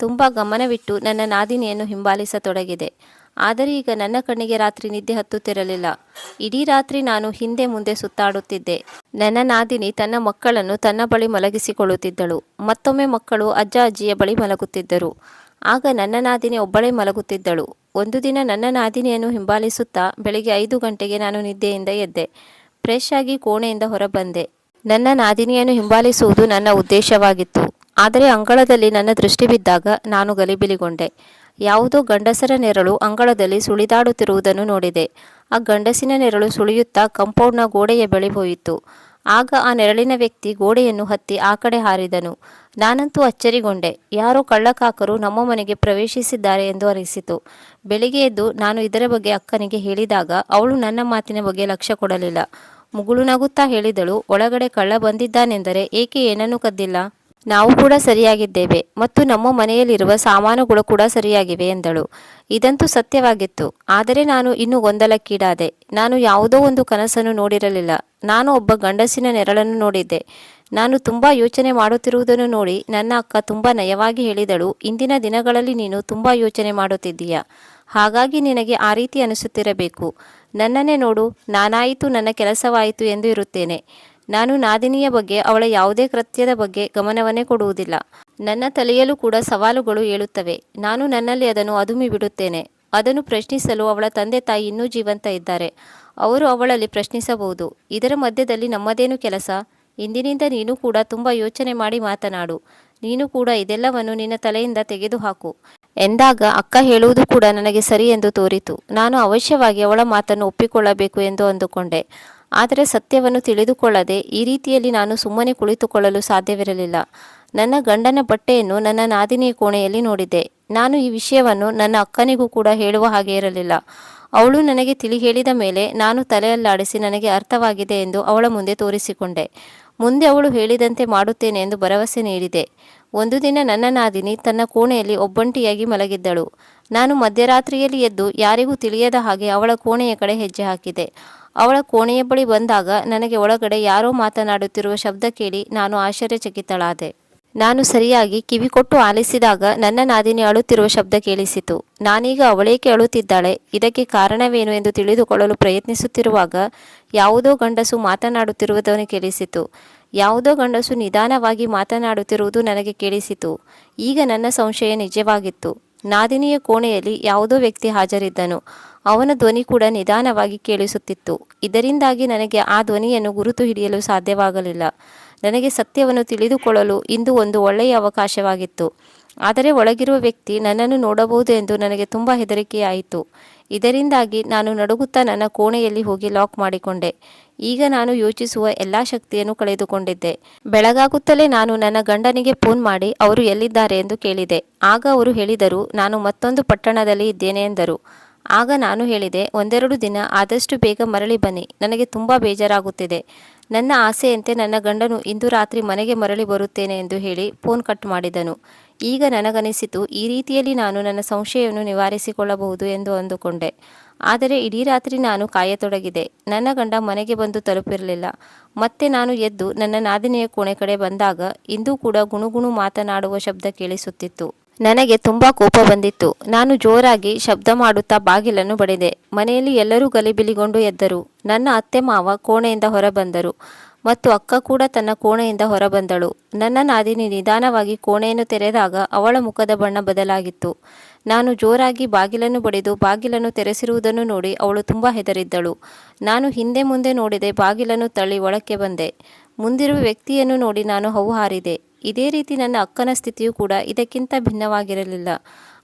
ತುಂಬ ಗಮನವಿಟ್ಟು ನನ್ನ ನಾದಿನಿಯನ್ನು ಹಿಂಬಾಲಿಸತೊಡಗಿದೆ. ಆದರೆ ಈಗ ನನ್ನ ಕಣ್ಣಿಗೆ ರಾತ್ರಿ ನಿದ್ದೆ ಹತ್ತುತ್ತಿರಲಿಲ್ಲ. ಇಡೀ ರಾತ್ರಿ ನಾನು ಹಿಂದೆ ಮುಂದೆ ಸುತ್ತಾಡುತ್ತಿದ್ದೆ. ನನ್ನ ನಾದಿನಿ ತನ್ನ ಮಕ್ಕಳನ್ನು ತನ್ನ ಬಳಿ ಮಲಗಿಸಿಕೊಳ್ಳುತ್ತಿದ್ದಳು. ಮತ್ತೊಮ್ಮೆ ಮಕ್ಕಳು ಅಜ್ಜ ಅಜ್ಜಿಯ ಬಳಿ ಮಲಗುತ್ತಿದ್ದರು. ಆಗ ನನ್ನ ನಾದಿನಿ ಒಬ್ಬಳೇ ಮಲಗುತ್ತಿದ್ದಳು. ಒಂದು ದಿನ ನನ್ನ ನಾದಿನಿಯನ್ನು ಹಿಂಬಾಲಿಸುತ್ತಾ ಬೆಳಿಗ್ಗೆ ಐದು ಗಂಟೆಗೆ ನಾನು ನಿದ್ದೆಯಿಂದ ಎದ್ದೆ. ಫ್ರೆಶ್ ಆಗಿ ಕೋಣೆಯಿಂದ ಹೊರಬಂದೆ. ನನ್ನ ನಾದಿನಿಯನ್ನು ಹಿಂಬಾಲಿಸುವುದು ನನ್ನ ಉದ್ದೇಶವಾಗಿತ್ತು. ಆದರೆ ಅಂಗಳದಲ್ಲಿ ನನ್ನ ದೃಷ್ಟಿ ಬಿದ್ದಾಗ ನಾನು ಗಲಿಬಿಲಿಗೊಂಡೆ. ಯಾವುದೋ ಗಂಡಸರ ನೆರಳು ಅಂಗಳದಲ್ಲಿ ಸುಳಿದಾಡುತ್ತಿರುವುದನ್ನು ನೋಡಿದೆ. ಆ ಗಂಡಸಿನ ನೆರಳು ಸುಳಿಯುತ್ತಾ ಕಂಪೌಂಡ್ನ ಗೋಡೆಯ ಬಳಿ ಹೋಯಿತು. ಆಗ ಆ ನೆರಳಿನ ವ್ಯಕ್ತಿ ಗೋಡೆಯನ್ನು ಹತ್ತಿ ಆ ಕಡೆ ಹಾರಿದನು. ನಾನಂತೂ ಅಚ್ಚರಿಗೊಂಡೆ. ಯಾರೋ ಕಳ್ಳಕಾಕರು ನಮ್ಮ ಮನೆಗೆ ಪ್ರವೇಶಿಸಿದ್ದಾರೆ ಎಂದು ಅರಿಸಿತು. ಬೆಳಿಗ್ಗೆ ಎದ್ದು ನಾನು ಇದರ ಬಗ್ಗೆ ಅಕ್ಕನಿಗೆ ಹೇಳಿದಾಗ ಅವಳು ನನ್ನ ಮಾತಿನ ಬಗ್ಗೆ ಲಕ್ಷ್ಯ ಕೊಡಲಿಲ್ಲ. ಮುಗುಳುನಗುತ್ತಾ ಹೇಳಿದಳು, ಒಳಗಡೆ ಕಳ್ಳ ಬಂದಿದ್ದಾನೆಂದರೆ ಏಕೆ ಏನನ್ನೂ ಕದ್ದಿಲ್ಲ? ನಾವು ಕೂಡ ಸರಿಯಾಗಿದ್ದೇವೆ ಮತ್ತು ನಮ್ಮ ಮನೆಯಲ್ಲಿರುವ ಸಾಮಾನುಗಳು ಕೂಡ ಸರಿಯಾಗಿವೆ ಎಂದಳು. ಇದಂತೂ ಸತ್ಯವಾಗಿತ್ತು. ಆದರೆ ನಾನು ಇನ್ನೂ ಗೊಂದಲಕ್ಕೀಡಾದೆ. ನಾನು ಯಾವುದೋ ಒಂದು ಕನಸನ್ನು ನೋಡಿರಲಿಲ್ಲ. ನಾನು ಒಬ್ಬ ಗಂಡಸಿನ ನೆರಳನ್ನು ನೋಡಿದ್ದೆ. ನಾನು ತುಂಬ ಯೋಚನೆ ಮಾಡುತ್ತಿರುವುದನ್ನು ನೋಡಿ ನನ್ನ ಅಕ್ಕ ತುಂಬ ನಯವಾಗಿ ಹೇಳಿದಳು, ಇಂದಿನ ದಿನಗಳಲ್ಲಿ ನೀನು ತುಂಬ ಯೋಚನೆ ಮಾಡುತ್ತಿದ್ದೀಯ? ಹಾಗಾಗಿ ನಿನಗೆ ಆ ರೀತಿ ಅನಿಸುತ್ತಿರಬೇಕು. ನನ್ನನ್ನೇ ನೋಡು, ನಾನಾಯಿತು ನನ್ನ ಕೆಲಸವಾಯಿತು ಎಂದು ಇರುತ್ತೇನೆ. ನಾನು ನಾದಿನಿಯ ಬಗ್ಗೆ, ಅವಳ ಯಾವುದೇ ಕೃತ್ಯದ ಬಗ್ಗೆ ಗಮನವನ್ನೇ ಕೊಡುವುದಿಲ್ಲ. ನನ್ನ ತಲೆಯಲ್ಲೂ ಕೂಡ ಸವಾಲುಗಳು ಏಳುತ್ತವೆ. ನಾನು ನನ್ನಲ್ಲಿ ಅದನ್ನು ಅದುಮಿ ಬಿಡುತ್ತೇನೆ. ಅದನ್ನು ಪ್ರಶ್ನಿಸಲು ಅವಳ ತಂದೆ ತಾಯಿ ಇನ್ನೂ ಜೀವಂತ ಇದ್ದಾರೆ. ಅವರು ಅವಳಲ್ಲಿ ಪ್ರಶ್ನಿಸಬಹುದು. ಇದರ ಮಧ್ಯದಲ್ಲಿ ನಮ್ಮದೇನು ಕೆಲಸ? ಇಂದಿನಿಂದ ನೀನು ಕೂಡ ತುಂಬ ಯೋಚನೆ ಮಾಡಿ ಮಾತನಾಡು. ನೀನು ಕೂಡ ಇದೆಲ್ಲವನ್ನು ನಿನ್ನ ತಲೆಯಿಂದ ತೆಗೆದುಹಾಕು. ಎಂದಾಗ ಅಕ್ಕ ಹೇಳುವುದು ಕೂಡ ನನಗೆ ಸರಿ ಎಂದು ತೋರಿತು. ನಾನು ಅವಶ್ಯವಾಗಿ ಅವಳ ಮಾತನ್ನು ಒಪ್ಪಿಕೊಳ್ಳಬೇಕು ಎಂದು ಅಂದುಕೊಂಡೆ. ಆದರೆ ಸತ್ಯವನ್ನು ತಿಳಿದುಕೊಳ್ಳದೆ ಈ ರೀತಿಯಲ್ಲಿ ನಾನು ಸುಮ್ಮನೆ ಕುಳಿತುಕೊಳ್ಳಲು ಸಾಧ್ಯವಿರಲಿಲ್ಲ. ನನ್ನ ಗಂಡನ ಬಟ್ಟೆಯನ್ನು ನನ್ನ ನಾದಿನಿಯ ಕೋಣೆಯಲ್ಲಿ ನೋಡಿದ್ದೆ. ನಾನು ಈ ವಿಷಯವನ್ನು ನನ್ನ ಅಕ್ಕನಿಗೂ ಕೂಡ ಹೇಳುವ ಹಾಗೆ ಇರಲಿಲ್ಲ. ಅವಳು ನನಗೆ ತಿಳಿ ಹೇಳಿದ ಮೇಲೆ ನಾನು ತಲೆಯಲ್ಲಾಡಿಸಿ ನನಗೆ ಅರ್ಥವಾಗಿದೆ ಎಂದು ಅವಳ ಮುಂದೆ ತೋರಿಸಿಕೊಂಡೆ. ಮುಂದೆ ಅವಳು ಹೇಳಿದಂತೆ ಮಾಡುತ್ತೇನೆ ಎಂದು ಭರವಸೆ ನೀಡಿದೆ. ಒಂದು ದಿನ ನನ್ನ ನಾದಿನಿ ತನ್ನ ಕೋಣೆಯಲ್ಲಿ ಒಬ್ಬಂಟಿಯಾಗಿ ಮಲಗಿದ್ದಳು. ನಾನು ಮಧ್ಯರಾತ್ರಿಯಲ್ಲಿ ಎದ್ದು ಯಾರಿಗೂ ತಿಳಿಯದ ಹಾಗೆ ಅವಳ ಕೋಣೆಯ ಕಡೆ ಹೆಜ್ಜೆ ಹಾಕಿದೆ. ಅವಳ ಕೋಣೆಯ ಬಳಿ ಬಂದಾಗ ನನಗೆ ಒಳಗಡೆ ಯಾರೋ ಮಾತನಾಡುತ್ತಿರುವ ಶಬ್ದ ಕೇಳಿ ನಾನು ಆಶ್ಚರ್ಯಚಕಿತಳಾದೆ. ನಾನು ಸರಿಯಾಗಿ ಕಿವಿಕೊಟ್ಟು ಆಲಿಸಿದಾಗ ನನ್ನ ನಾದಿನಿ ಅಳುತ್ತಿರುವ ಶಬ್ದ ಕೇಳಿಸಿತು. ನಾನೀಗ ಅವಳೇಕೆ ಅಳುತ್ತಿದ್ದಾಳೆ? ಇದಕ್ಕೆ ಕಾರಣವೇನು ಎಂದು ತಿಳಿದುಕೊಳ್ಳಲು ಪ್ರಯತ್ನಿಸುತ್ತಿರುವಾಗ ಯಾವುದೋ ಗಂಡಸು ಮಾತನಾಡುತ್ತಿರುವುದನ್ನು ಕೇಳಿಸಿತು. ಯಾವುದೋ ಗಂಡಸು ನಿಧಾನವಾಗಿ ಮಾತನಾಡುತ್ತಿರುವುದು ನನಗೆ ಕೇಳಿಸಿತು. ಈಗ ನನ್ನ ಸಂಶಯ ನಿಜವಾಗಿತ್ತು. ನಾದಿನಿಯ ಕೋಣೆಯಲ್ಲಿ ಯಾವುದೋ ವ್ಯಕ್ತಿ ಹಾಜರಿದ್ದನು. ಅವನ ಧ್ವನಿ ಕೂಡ ನಿಧಾನವಾಗಿ ಕೇಳಿಸುತ್ತಿತ್ತು. ಇದರಿಂದಾಗಿ ನನಗೆ ಆ ಧ್ವನಿಯನ್ನು ಗುರುತು ಹಿಡಿಯಲು ಸಾಧ್ಯವಾಗಲಿಲ್ಲ. ನನಗೆ ಸತ್ಯವನ್ನು ತಿಳಿದುಕೊಳ್ಳಲು ಇಂದು ಒಂದು ಒಳ್ಳೆಯ ಅವಕಾಶವಾಗಿತ್ತು. ಆದರೆ ಒಳಗಿರುವ ವ್ಯಕ್ತಿ ನನ್ನನ್ನು ನೋಡಬಹುದು ಎಂದು ನನಗೆ ತುಂಬ ಹೆದರಿಕೆಯಾಯಿತು. ಇದರಿಂದಾಗಿ ನಾನು ನಡುಗುತ್ತಾ ನನ್ನ ಕೋಣೆಯಲ್ಲಿ ಹೋಗಿ ಲಾಕ್ ಮಾಡಿಕೊಂಡೆ. ಈಗ ನಾನು ಯೋಚಿಸುವ ಎಲ್ಲ ಶಕ್ತಿಯನ್ನು ಕಳೆದುಕೊಂಡಿದ್ದೆ. ಬೆಳಗಾಗುತ್ತಲೇ ನಾನು ನನ್ನ ಗಂಡನಿಗೆ ಫೋನ್ ಮಾಡಿ ಅವರು ಎಲ್ಲಿದ್ದಾರೆ ಎಂದು ಕೇಳಿದೆ. ಆಗ ಅವರು ಹೇಳಿದರು, ನಾನು ಮತ್ತೊಂದು ಪಟ್ಟಣದಲ್ಲಿ ಇದ್ದೇನೆ ಎಂದರು. ಆಗ ನಾನು ಹೇಳಿದೆ, ಒಂದೆರಡು ದಿನ ಆದಷ್ಟು ಬೇಗ ಮರಳಿ ಬನ್ನಿ, ನನಗೆ ತುಂಬ ಬೇಜಾರಾಗುತ್ತಿದೆ. ನನ್ನ ಆಸೆಯಂತೆ ನನ್ನ ಗಂಡನು ಇಂದು ರಾತ್ರಿ ಮನೆಗೆ ಮರಳಿ ಬರುತ್ತೇನೆ ಎಂದು ಹೇಳಿ ಫೋನ್ ಕಟ್ ಮಾಡಿದನು. ಈಗ ನನಗನಿಸಿತು, ಈ ರೀತಿಯಲ್ಲಿ ನಾನು ನನ್ನ ಸಂಶಯವನ್ನು ನಿವಾರಿಸಿಕೊಳ್ಳಬಹುದು ಎಂದು ಅಂದುಕೊಂಡೆ. ಆದರೆ ಇಡೀ ರಾತ್ರಿ ನಾನು ಕಾಯತೊಡಗಿದೆ. ನನ್ನ ಗಂಡ ಮನೆಗೆ ಬಂದು ತಲುಪಿರಲಿಲ್ಲ. ಮತ್ತೆ ನಾನು ಎದ್ದು ನನ್ನ ನಾದಿನಿಯ ಕೋಣೆ ಕಡೆ ಬಂದಾಗ ಇಂದೂ ಕೂಡ ಗುಣುಗುಣು ಮಾತನಾಡುವ ಶಬ್ದ ಕೇಳಿಸುತ್ತಿತ್ತು. ನನಗೆ ತುಂಬ ಕೋಪ ಬಂದಿತ್ತು. ನಾನು ಜೋರಾಗಿ ಶಬ್ದ ಮಾಡುತ್ತಾ ಬಾಗಿಲನ್ನು ಬಡಿದೆ. ಮನೆಯಲ್ಲಿ ಎಲ್ಲರೂ ಗಲಿಬಿಲಿಗೊಂಡು ಎದ್ದರು. ನನ್ನ ಅತ್ತೆ ಮಾವ ಕೋಣೆಯಿಂದ ಹೊರಬಂದರು. ಮತ್ತು ಅಕ್ಕ ಕೂಡ ತನ್ನ ಕೋಣೆಯಿಂದ ಹೊರಬಂದಳು. ನನ್ನ ನಾದಿನಿ ನಿಧಾನವಾಗಿ ಕೋಣೆಯನ್ನು ತೆರೆದಾಗ ಅವಳ ಮುಖದ ಬಣ್ಣ ಬದಲಾಗಿತ್ತು. ನಾನು ಜೋರಾಗಿ ಬಾಗಿಲನ್ನು ಬಡಿದು ಬಾಗಿಲನ್ನು ತೆರೆಸಿರುವುದನ್ನು ನೋಡಿ ಅವಳು ತುಂಬ ಹೆದರಿದ್ದಳು. ನಾನು ಹಿಂದೆ ಮುಂದೆ ನೋಡಿದೆ ಬಾಗಿಲನ್ನು ತಳ್ಳಿ ಒಳಕ್ಕೆ ಬಂದೆ. ಮುಂದಿರುವ ವ್ಯಕ್ತಿಯನ್ನು ನೋಡಿ ನಾನು ಹೌ ಹಾರಿದೆ ಇದೇ ರೀತಿ ನನ್ನ ಅಕ್ಕನ ಸ್ಥಿತಿಯೂ ಕೂಡ ಇದಕ್ಕಿಂತ ಭಿನ್ನವಾಗಿರಲಿಲ್ಲ.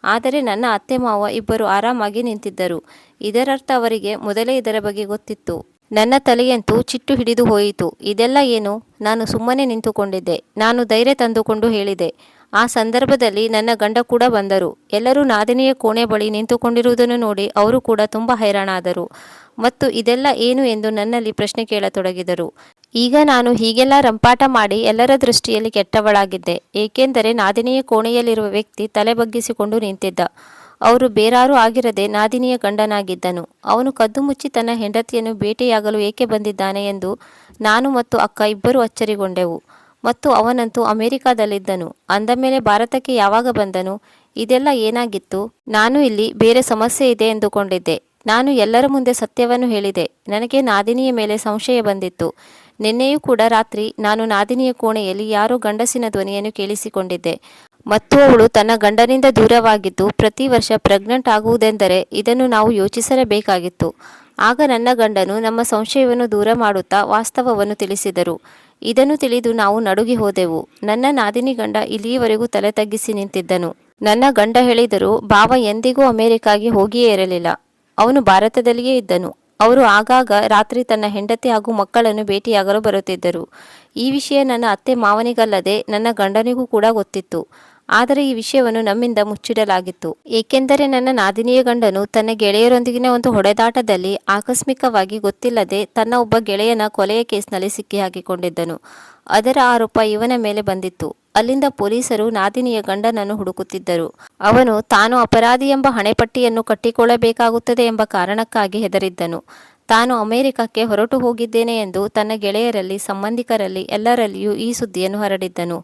ಆದರೆ ನನ್ನ ಅತ್ತೆ ಮಾವ ಇಬ್ಬರು ಆರಾಮಾಗಿ ನಿಂತಿದ್ದರು. ಇದರರ್ಥ ಅವರಿಗೆ ಮೊದಲೇ ಇದರ ಬಗ್ಗೆ ಗೊತ್ತಿತ್ತು. ನನ್ನ ತಲೆಯಂತೂ ಚಿಟ್ಟು ಹಿಡಿದು ಹೋಯಿತು. ಇದೆಲ್ಲ ಏನು? ನಾನು ಸುಮ್ಮನೆ ನಿಂತುಕೊಂಡಿದ್ದೆ. ನಾನು ಧೈರ್ಯ ತಂದುಕೊಂಡು ಹೇಳಿದೆ. ಆ ಸಂದರ್ಭದಲ್ಲಿ ನನ್ನ ಗಂಡ ಕೂಡ ಬಂದರು. ಎಲ್ಲರೂ ನಾದಿನಿಯ ಕೋಣೆ ಬಳಿ ನಿಂತುಕೊಂಡಿರುವುದನ್ನು ನೋಡಿ ಅವರು ಕೂಡ ತುಂಬ ಹೈರಾಣಾದರು. ಮತ್ತು ಇದೆಲ್ಲ ಏನು ಎಂದು ನನ್ನಲ್ಲಿ ಪ್ರಶ್ನೆ ಕೇಳತೊಡಗಿದರು. ಈಗ ನಾನು ಹೀಗೆಲ್ಲ ರಂಪಾಟ ಮಾಡಿ ಎಲ್ಲರ ದೃಷ್ಟಿಯಲ್ಲಿ ಕೆಟ್ಟವಳಾಗಿದ್ದೆ, ಏಕೆಂದರೆ ನಾದಿನಿಯ ಕೋಣೆಯಲ್ಲಿರುವ ವ್ಯಕ್ತಿ ತಲೆ ಬಗ್ಗಿಸಿಕೊಂಡು ನಿಂತಿದ್ದ. ಅವರು ಬೇರಾರೂ ಆಗಿರದೆ ನಾದಿನಿಯ ಗಂಡನಾಗಿದ್ದನು. ಅವನು ಕದ್ದು ಮುಚ್ಚಿ ತನ್ನ ಹೆಂಡತಿಯನ್ನು ಭೇಟಿಯಾಗಲು ಏಕೆ ಬಂದಿದ್ದಾನೆ ಎಂದು ನಾನು ಮತ್ತು ಅಕ್ಕ ಇಬ್ಬರು ಅಚ್ಚರಿಗೊಂಡೆವು. ಮತ್ತು ಅವನಂತೂ ಅಮೆರಿಕಾದಲ್ಲಿದ್ದನು. ಅಂದ ಮೇಲೆ ಭಾರತಕ್ಕೆ ಯಾವಾಗ ಬಂದನು? ಇದೆಲ್ಲ ಏನಾಗಿತ್ತು? ನಾನು ಇಲ್ಲಿ ಬೇರೆ ಸಮಸ್ಯೆ ಇದೆ ಎಂದುಕೊಂಡಿದ್ದೆ. ನಾನು ಎಲ್ಲರ ಮುಂದೆ ಸತ್ಯವನ್ನು ಹೇಳಿದೆ. ನನಗೆ ನಾದಿನಿಯ ಮೇಲೆ ಸಂಶಯ ಬಂದಿತ್ತು. ನಿನ್ನೆಯೂ ಕೂಡ ರಾತ್ರಿ ನಾನು ನಾದಿನಿಯ ಕೋಣೆಯಲ್ಲಿ ಯಾರೋ ಗಂಡಸಿನ ಧ್ವನಿಯನ್ನು ಕೇಳಿಸಿಕೊಂಡಿದ್ದೆ. ಮತ್ತು ಅವಳು ತನ್ನ ಗಂಡನಿಂದ ದೂರವಾಗಿದ್ದು ಪ್ರತಿ ವರ್ಷ ಪ್ರೆಗ್ನೆಂಟ್ ಆಗುವುದೆಂದರೆ ಇದನ್ನು ನಾವು ಯೋಚಿಸಲೇಬೇಕಾಗಿತ್ತು. ಆಗ ನನ್ನ ಗಂಡನು ನಮ್ಮ ಸಂಶಯವನ್ನು ದೂರ ಮಾಡುತ್ತಾ ವಾಸ್ತವವನ್ನು ತಿಳಿಸಿದರು. ಇದನ್ನು ತಿಳಿದು ನಾವು ನಡುಗಿ ಹೋದೆವು. ನನ್ನ ನಾದಿನಿ ಗಂಡ ಇಲ್ಲಿಯವರೆಗೂ ತಲೆ ತಗ್ಗಿಸಿ ನಿಂತಿದ್ದನು. ನನ್ನ ಗಂಡ ಹೇಳಿದರು ಭಾವ ಎಂದಿಗೂ ಅಮೆರಿಕಾಗೆ ಹೋಗಿಯೇ ಇರಲಿಲ್ಲ. ಅವನು ಭಾರತದಲ್ಲಿಯೇ ಇದ್ದನು. ಅವರು ಆಗಾಗ ರಾತ್ರಿ ತನ್ನ ಹೆಂಡತಿ ಹಾಗೂ ಮಕ್ಕಳನ್ನು ಭೇಟಿಯಾಗಲು ಬರುತ್ತಿದ್ದರು. ಈ ವಿಷಯ ನನ್ನ ಅತ್ತೆ ಮಾವನಿಗಲ್ಲದೆ ನನ್ನ ಗಂಡನಿಗೂ ಕೂಡ ಗೊತ್ತಿತ್ತು. ಆದರೆ ಈ ವಿಷಯವನ್ನು ನಮ್ಮಿಂದ ಮುಚ್ಚಿಡಲಾಗಿತ್ತು. ಏಕೆಂದರೆ ನನ್ನ ನಾದಿನಿಯ ಗಂಡನು ತನ್ನ ಗೆಳೆಯರೊಂದಿಗಿನ ಒಂದು ಹೊಡೆದಾಟದಲ್ಲಿ ಆಕಸ್ಮಿಕವಾಗಿ ಗೊತ್ತಿಲ್ಲದೆ ತನ್ನ ಒಬ್ಬ ಗೆಳೆಯನ ಕೊಲೆಯ ಕೇಸ್ನಲ್ಲಿ ಸಿಕ್ಕಿಹಾಕಿಕೊಂಡಿದ್ದನು. ಅದರ ಆರೋಪ ಇವನ ಮೇಲೆ ಬಂದಿತ್ತು. ಅಲ್ಲಿಂದ ಪೊಲೀಸರು ನಾದಿನಿಯ ಗಂಡನನ್ನು ಹುಡುಕುತ್ತಿದ್ದರು. ಅವನು, ತಾನು ಅಪರಾಧಿ ಎಂಬ ಹಣೆಪಟ್ಟಿಯನ್ನು ಕಟ್ಟಿಕೊಳ್ಳಬೇಕಾಗುತ್ತದೆ ಎಂಬ ಕಾರಣಕ್ಕಾಗಿ ಹೆದರಿದ್ದನು. ತಾನು ಅಮೆರಿಕಕ್ಕೆ ಹೊರಟು ಹೋಗಿದ್ದೇನೆ ಎಂದು ತನ್ನ ಗೆಳೆಯರಲ್ಲಿ, ಸಂಬಂಧಿಕರಲ್ಲಿ ಎಲ್ಲರಲ್ಲಿಯೂ ಈ ಸುದ್ದಿಯನ್ನು ಹರಡಿದ್ದನು.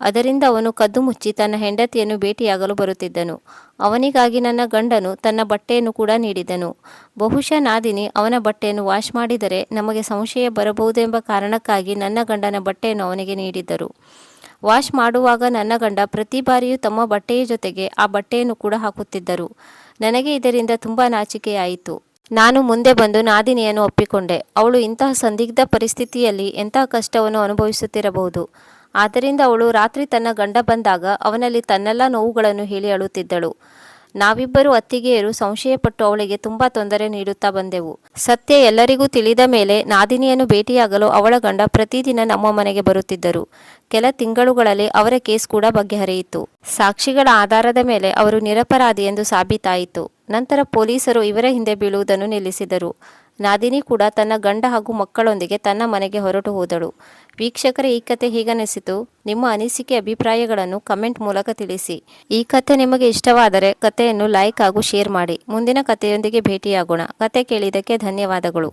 ಅದರಿಂದ ಅವನು ಕದ್ದು ಮುಚ್ಚಿ ತನ್ನ ಹೆಂಡತಿಯನ್ನು ಭೇಟಿಯಾಗಲು ಬರುತ್ತಿದ್ದನು. ಅವನಿಗಾಗಿ ನನ್ನ ಗಂಡನು ತನ್ನ ಬಟ್ಟೆಯನ್ನು ಕೂಡ ನೀಡಿದನು. ಬಹುಶಃ ನಾದಿನಿ ಅವನ ಬಟ್ಟೆಯನ್ನು ವಾಶ್ ಮಾಡಿದರೆ ನಮಗೆ ಸಂಶಯ ಬರಬಹುದೆಂಬ ಕಾರಣಕ್ಕಾಗಿ ನನ್ನ ಗಂಡನ ಬಟ್ಟೆಯನ್ನು ಅವನಿಗೆ ನೀಡಿದ್ದರು. ವಾಶ್ ಮಾಡುವಾಗ ನನ್ನ ಗಂಡ ಪ್ರತಿ ಬಾರಿಯೂ ತಮ್ಮ ಬಟ್ಟೆಯ ಜೊತೆಗೆ ಆ ಬಟ್ಟೆಯನ್ನು ಕೂಡ ಹಾಕುತ್ತಿದ್ದರು. ನನಗೆ ಇದರಿಂದ ತುಂಬ ನಾಚಿಕೆಯಾಯಿತು. ನಾನು ಮುಂದೆ ಬಂದು ನಾದಿನಿಯನ್ನು ಒಪ್ಪಿಕೊಂಡೆ. ಅವಳು ಇಂತಹ ಸಂದಿಗ್ಧ ಪರಿಸ್ಥಿತಿಯಲ್ಲಿ ಎಂತಹ ಕಷ್ಟವನ್ನು ಅನುಭವಿಸುತ್ತಿರಬಹುದು? ಆದ್ದರಿಂದ ಅವಳು ರಾತ್ರಿ ತನ್ನ ಗಂಡ ಬಂದಾಗ ಅವನಲ್ಲಿ ತನ್ನೆಲ್ಲ ನೋವುಗಳನ್ನು ಹೇಳಿ ಅಳುತ್ತಿದ್ದಳು. ನಾವಿಬ್ಬರು ಅತ್ತಿಗೆಯರು ಸಂಶಯಪಟ್ಟು ಅವಳಿಗೆ ತುಂಬಾ ತೊಂದರೆ ನೀಡುತ್ತಾ ಬಂದೆವು. ಸತ್ಯ ಎಲ್ಲರಿಗೂ ತಿಳಿದ ಮೇಲೆ ನಾದಿನಿಯನ್ನು ಭೇಟಿಯಾಗಲು ಅವಳ ಗಂಡ ಪ್ರತಿದಿನ ನಮ್ಮ ಮನೆಗೆ ಬರುತ್ತಿದ್ದರು. ಕೆಲ ತಿಂಗಳುಗಳಲ್ಲಿ ಅವರ ಕೇಸ್ ಕೂಡ ಬಗೆಹರಿಯಿತು. ಸಾಕ್ಷಿಗಳ ಆಧಾರದ ಮೇಲೆ ಅವರು ನಿರಪರಾಧಿ ಎಂದು ಸಾಬೀತಾಯಿತು. ನಂತರ ಪೊಲೀಸರು ಇವರ ಹಿಂದೆ ಬೀಳುವುದನ್ನು ನಿಲ್ಲಿಸಿದರು. ನಾದಿನಿ ಕೂಡ ತನ್ನ ಗಂಡ ಹಾಗೂ ಮಕ್ಕಳೊಂದಿಗೆ ತನ್ನ ಮನೆಗೆ ಹೊರಟು ಹೋದಳು. ವೀಕ್ಷಕರ ಈ ಕತೆ ಹೀಗನಿಸಿತು, ನಿಮ್ಮ ಅನಿಸಿಕೆ ಅಭಿಪ್ರಾಯಗಳನ್ನು ಕಮೆಂಟ್ ಮೂಲಕ ತಿಳಿಸಿ. ಈ ಕತೆ ನಿಮಗೆ ಇಷ್ಟವಾದರೆ ಕಥೆಯನ್ನು ಲೈಕ್ ಹಾಗೂ ಶೇರ್ ಮಾಡಿ. ಮುಂದಿನ ಕಥೆಯೊಂದಿಗೆ ಭೇಟಿಯಾಗೋಣ. ಕತೆ ಕೇಳಿದ್ದಕ್ಕೆ ಧನ್ಯವಾದಗಳು.